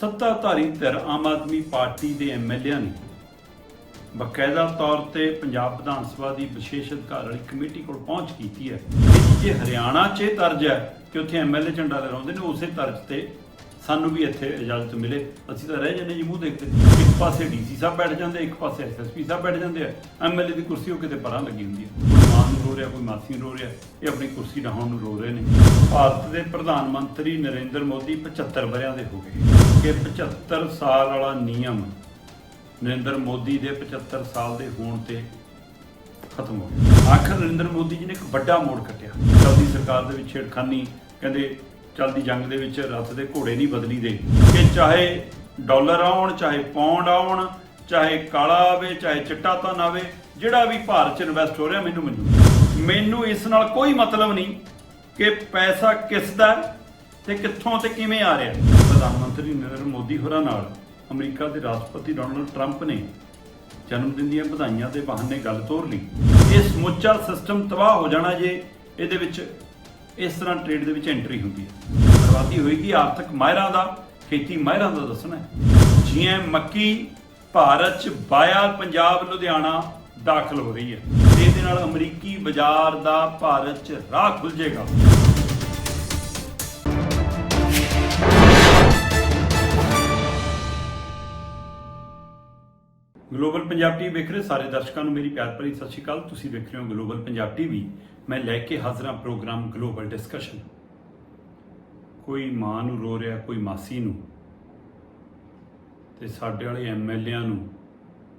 ਸੱਤਾਧਾਰੀ ਧਿਰ ਆਮ ਆਦਮੀ ਪਾਰਟੀ ਦੇ ਐਮਐਲਏਆਂ ਨੇ ਬਕਾਇਦਾ ਤੌਰ ਤੇ ਪੰਜਾਬ ਵਿਧਾਨ ਸਭਾ ਦੀ ਵਿਸ਼ੇਸ਼ ਅਧਿਕਾਰ ਵਾਲੀ ਕਮੇਟੀ ਕੋਲ ਪਹੁੰਚ ਕੀਤੀ ਹੈ। ਜੇ ਹਰਿਆਣਾ 'ਚ ਇਹ ਤਰਜ ਹੈ ਕਿ ਉੱਥੇ ਐਮਐਲਏ ਝੰਡਾ ਲਹਿਰਾਉਂਦੇ ਨੇ, ਉਸੇ ਤਰਜ ਤੇ ਸਾਨੂੰ ਵੀ ਇੱਥੇ ਇਜਾਜ਼ਤ ਮਿਲੇ। ਅਸੀਂ ਤਾਂ ਰਹਿ ਜਾਂਦੇ ਜੀ, ਮੂੰਹ ਦੇਖਦੇ। ਇੱਕ ਪਾਸੇ ਡੀਸੀ ਸਾਹਿਬ ਬੈਠ ਜਾਂਦੇ, ਇੱਕ ਪਾਸੇ ਐਸਐਸਪੀ ਸਾਹਿਬ ਬੈਠ ਜਾਂਦੇ ਆ। ਐਮਐਲਏ ਦੀ ਕੁਰਸੀ ਉਹ ਕਿਤੇ ਪਰਾਂ ਲੱਗੀ ਹੁੰਦੀ ਹੈ। ਕੋਈ ਮਾਂ ਨੂੰ ਰੋ ਰਿਹਾ, ਕੋਈ ਮਾਸੀ ਨੂੰ ਰੋ ਰਿਹਾ, ਇਹ ਆਪਣੀ ਕੁਰਸੀ ਡਹਾਉਣ ਨੂੰ ਰੋ ਰਹੇ ਨੇ। ਭਾਰਤ ਦੇ ਪ੍ਰਧਾਨ ਮੰਤਰੀ ਨਰਿੰਦਰ ਮੋਦੀ 75 ਵਰਿਆਂ ਦੇ ਹੋ ਗਏ। ਕਿ 75 ਸਾਲ ਵਾਲਾ ਨਿਯਮ ਨਰਿੰਦਰ ਮੋਦੀ ਦੇ 75 ਸਾਲ ਦੇ ਹੋਣ ਤੇ ਖਤਮ ਹੋ ਗਿਆ। ਆਖਰ ਨਰਿੰਦਰ ਮੋਦੀ ਜੀ ਨੇ ਇੱਕ ਵੱਡਾ ਮੋੜ ਕੱਟਿਆ। ਚਲਦੀ ਸਰਕਾਰ ਦੇ ਵਿੱਚ ਛੇੜਖਾਨੀ, ਕਹਿੰਦੇ ਚੱਲਦੀ ਜੰਗ ਦੇ ਵਿੱਚ ਰੱਥ ਦੇ ਘੋੜੇ ਨਹੀਂ ਬਦਲੀ ਦੇ ਕਿ ਚਾਹੇ ਡਾਲਰ ਆਉਣ, ਚਾਹੇ ਪਾਉਂਡ ਆਉਣ, ਚਾਹੇ ਕਾਲਾ ਆਵੇ, ਚਾਹੇ ਚਿੱਟਾ ਧਨ ਆਵੇ, ਜਿਹੜਾ ਵੀ ਭਾਰਤ 'ਚ ਇਨਵੈਸਟ ਹੋ ਰਿਹਾ ਮੈਨੂੰ ਮਨਜ਼ੂਰ ਮੈਨੂੰ ਇਸ ਨਾਲ ਕੋਈ ਮਤਲਬ ਨਹੀਂ ਕਿ ਪੈਸਾ ਕਿਸ ਦਾ ਹੈ ਤੇ ਕਿੱਥੋਂ ਤੇ ਕਿਵੇਂ ਆ ਰਿਹਾ। ਪ੍ਰਧਾਨ ਮੰਤਰੀ ਨਰਿੰਦਰ ਮੋਦੀ ਹੋਰਾਂ ਨਾਲ ਅਮਰੀਕਾ ਦੇ ਰਾਸ਼ਟਰਪਤੀ ਡੋਨਲਡ ਟਰੰਪ ਨੇ ਜਨਮ ਦਿਨ ਦੀਆਂ ਵਧਾਈਆਂ ਦੇ ਬਹਾਨੇ ਗੱਲ ਤੋਰ ਲਈ। ਇਹ ਸਮੁੱਚਾ ਸਿਸਟਮ ਤਬਾਹ ਹੋ ਜਾਣਾ ਜੇ, ਇਹਦੇ ਵਿੱਚ ਇਸ ਤਰ੍ਹਾਂ ਟ੍ਰੇਡ ਦੇ ਵਿੱਚ ਐਂਟਰੀ ਹੁੰਦੀ ਹੈ। ਬਰਬਾਦੀ ਹੋਏਗੀ ਆਰਥਿਕ ਮਾਹਿਰਾਂ ਦਾ, ਖੇਤੀ ਮਾਹਿਰਾਂ ਦਾ ਦੱਸਣਾ ਹੈ। ਜਿਵੇਂ ਮੱਕੀ, ਭਾਰਤ ਚ ਬਾਇਆ ਪੰਜਾਬ ਲੁਧਿਆਣਾ ਦਾਖਲ ਹੋ ਰਹੀ ਹੈ। ਇਹਦੇ ਨਾਲ ਅਮਰੀਕੀ ਬਾਜ਼ਾਰ ਦਾ ਭਾਰਤ ਚ ਰਾਹ ਖੁੱਲ ਜਾਏਗਾ। ਗਲੋਬਲ ਪੰਜਾਬ ਟੀਵੀ ਵੇਖ ਰਹੇ ਸਾਰੇ ਦਰਸ਼ਕਾਂ ਨੂੰ ਮੇਰੀ ਪਿਆਰ ਭਰੀ ਸਤਿ ਸ਼੍ਰੀ ਅਕਾਲ। ਤੁਸੀਂ ਵੇਖ ਰਹੇ ਹੋ ਗਲੋਬਲ ਪੰਜਾਬ ਟੀਵੀ। ਮੈਂ ਲੈ ਕੇ ਹਾਜ਼ਰਾਂ ਪ੍ਰੋਗਰਾਮ ਗਲੋਬਲ ਡਿਸਕਸ਼ਨ ਕੋਈ ਮਾਂ ਨੂੰ ਰੋ ਰਿਹਾ, ਕੋਈ ਮਾਸੀ ਨੂੰ ਤੇ ਸਾਡੇ ਵਾਲੇ ਐਮਐਲਏਆਂ ਨੂੰ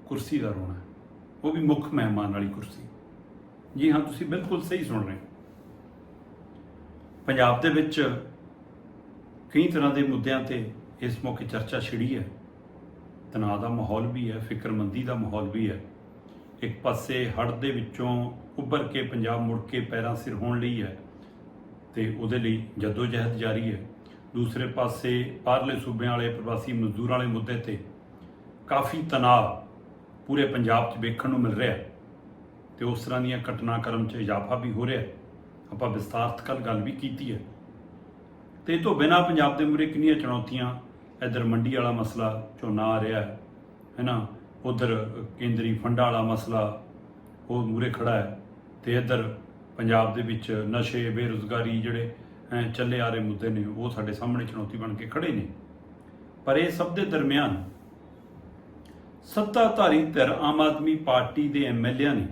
ਕੁਰਸੀ ਦਾ ਰੋਣਾ। ਉਹ ਵੀ ਮੁੱਖ ਮਹਿਮਾਨ ਵਾਲੀ ਕੁਰਸੀ। ਜੀ ਹਾਂ, ਤੁਸੀਂ ਬਿਲਕੁਲ ਸਹੀ ਸੁਣ ਰਹੇ ਹੋ। ਪੰਜਾਬ ਦੇ ਵਿੱਚ ਕਈ ਤਰ੍ਹਾਂ ਦੇ ਮੁੱਦਿਆਂ ਤੇ ਇਸ ਮੌਕੇ ਚਰਚਾ ਛਿੜੀ ਹੈ। ਤਣਾਅ ਦਾ ਮਾਹੌਲ ਵੀ ਹੈ, ਫਿਕਰਮੰਦੀ ਦਾ ਮਾਹੌਲ ਵੀ ਹੈ। ਇੱਕ ਪਾਸੇ ਹੜ੍ਹ ਦੇ ਵਿੱਚੋਂ ਉੱਭਰ ਕੇ ਪੰਜਾਬ ਮੁੜ ਕੇ ਪੈਰਾਂ ਸਿਰ ਹੋਣ ਲਈ ਹੈ ਤੇ ਉਹਦੇ ਲਈ ਜਦੋਜਹਿਦ ਜਾਰੀ ਹੈ। ਦੂਸਰੇ ਪਾਸੇ ਬਾਹਰਲੇ ਸੂਬਿਆਂ ਵਾਲੇ ਪ੍ਰਵਾਸੀ ਮਜ਼ਦੂਰਾਂ ਵਾਲੇ ਮੁੱਦੇ ਤੇ ਕਾਫੀ ਤਣਾਅ ਪੂਰੇ ਪੰਜਾਬ 'ਚ ਵੇਖਣ ਨੂੰ ਮਿਲ ਰਿਹਾ ਹੈ ਤੇ ਉਸ ਤਰ੍ਹਾਂ ਦੀਆਂ ਘਟਨਾਕ੍ਰਮ 'ਚ ਇਜ਼ਾਫਾ ਵੀ ਹੋ ਰਿਹਾ ਹੈ। ਆਪਾਂ ਵਿਸਤਾਰਤ ਕੱਲ ਗੱਲ ਵੀ ਕੀਤੀ ਹੈ। ਤੇ ਇਹ ਤੋਂ ਬਿਨਾਂ ਪੰਜਾਬ ਦੇ ਮੂਹਰੇ ਕਿੰਨੀਆਂ ਚੁਣੌਤੀਆਂ ਇਧਰ ਮੰਡੀ ਵਾਲਾ ਮਸਲਾ ਝੋਨਾ ਆ ਰਿਹਾ ਹੈ, ਹੈਨਾ? ਉਧਰ ਕੇਂਦਰੀ ਫੰਡਾਂ ਵਾਲਾ ਮਸਲਾ ਉਹ ਮੂਹਰੇ ਖੜਾ ਹੈ ਤੇ ਇਧਰ ਪੰਜਾਬ ਦੇ ਵਿੱਚ ਨਸ਼ੇ, ਬੇਰੁਜ਼ਗਾਰੀ ਜਿਹੜੇ ਚੱਲੇ ਆ ਰਹੇ ਮੁੱਦੇ ਨੇ, ਉਹ ਸਾਡੇ ਸਾਹਮਣੇ ਚੁਣੌਤੀ ਬਣ ਕੇ ਖੜੇ ਨੇ। ਪਰ ਇਹ ਸਭ ਦੇ ਦਰਮਿਆਨ ਸੱਤਾਧਾਰੀ ਧਿਰ ਆਮ ਆਦਮੀ ਪਾਰਟੀ ਦੇ ਐਮਐਲਏਆਂ ਨੇ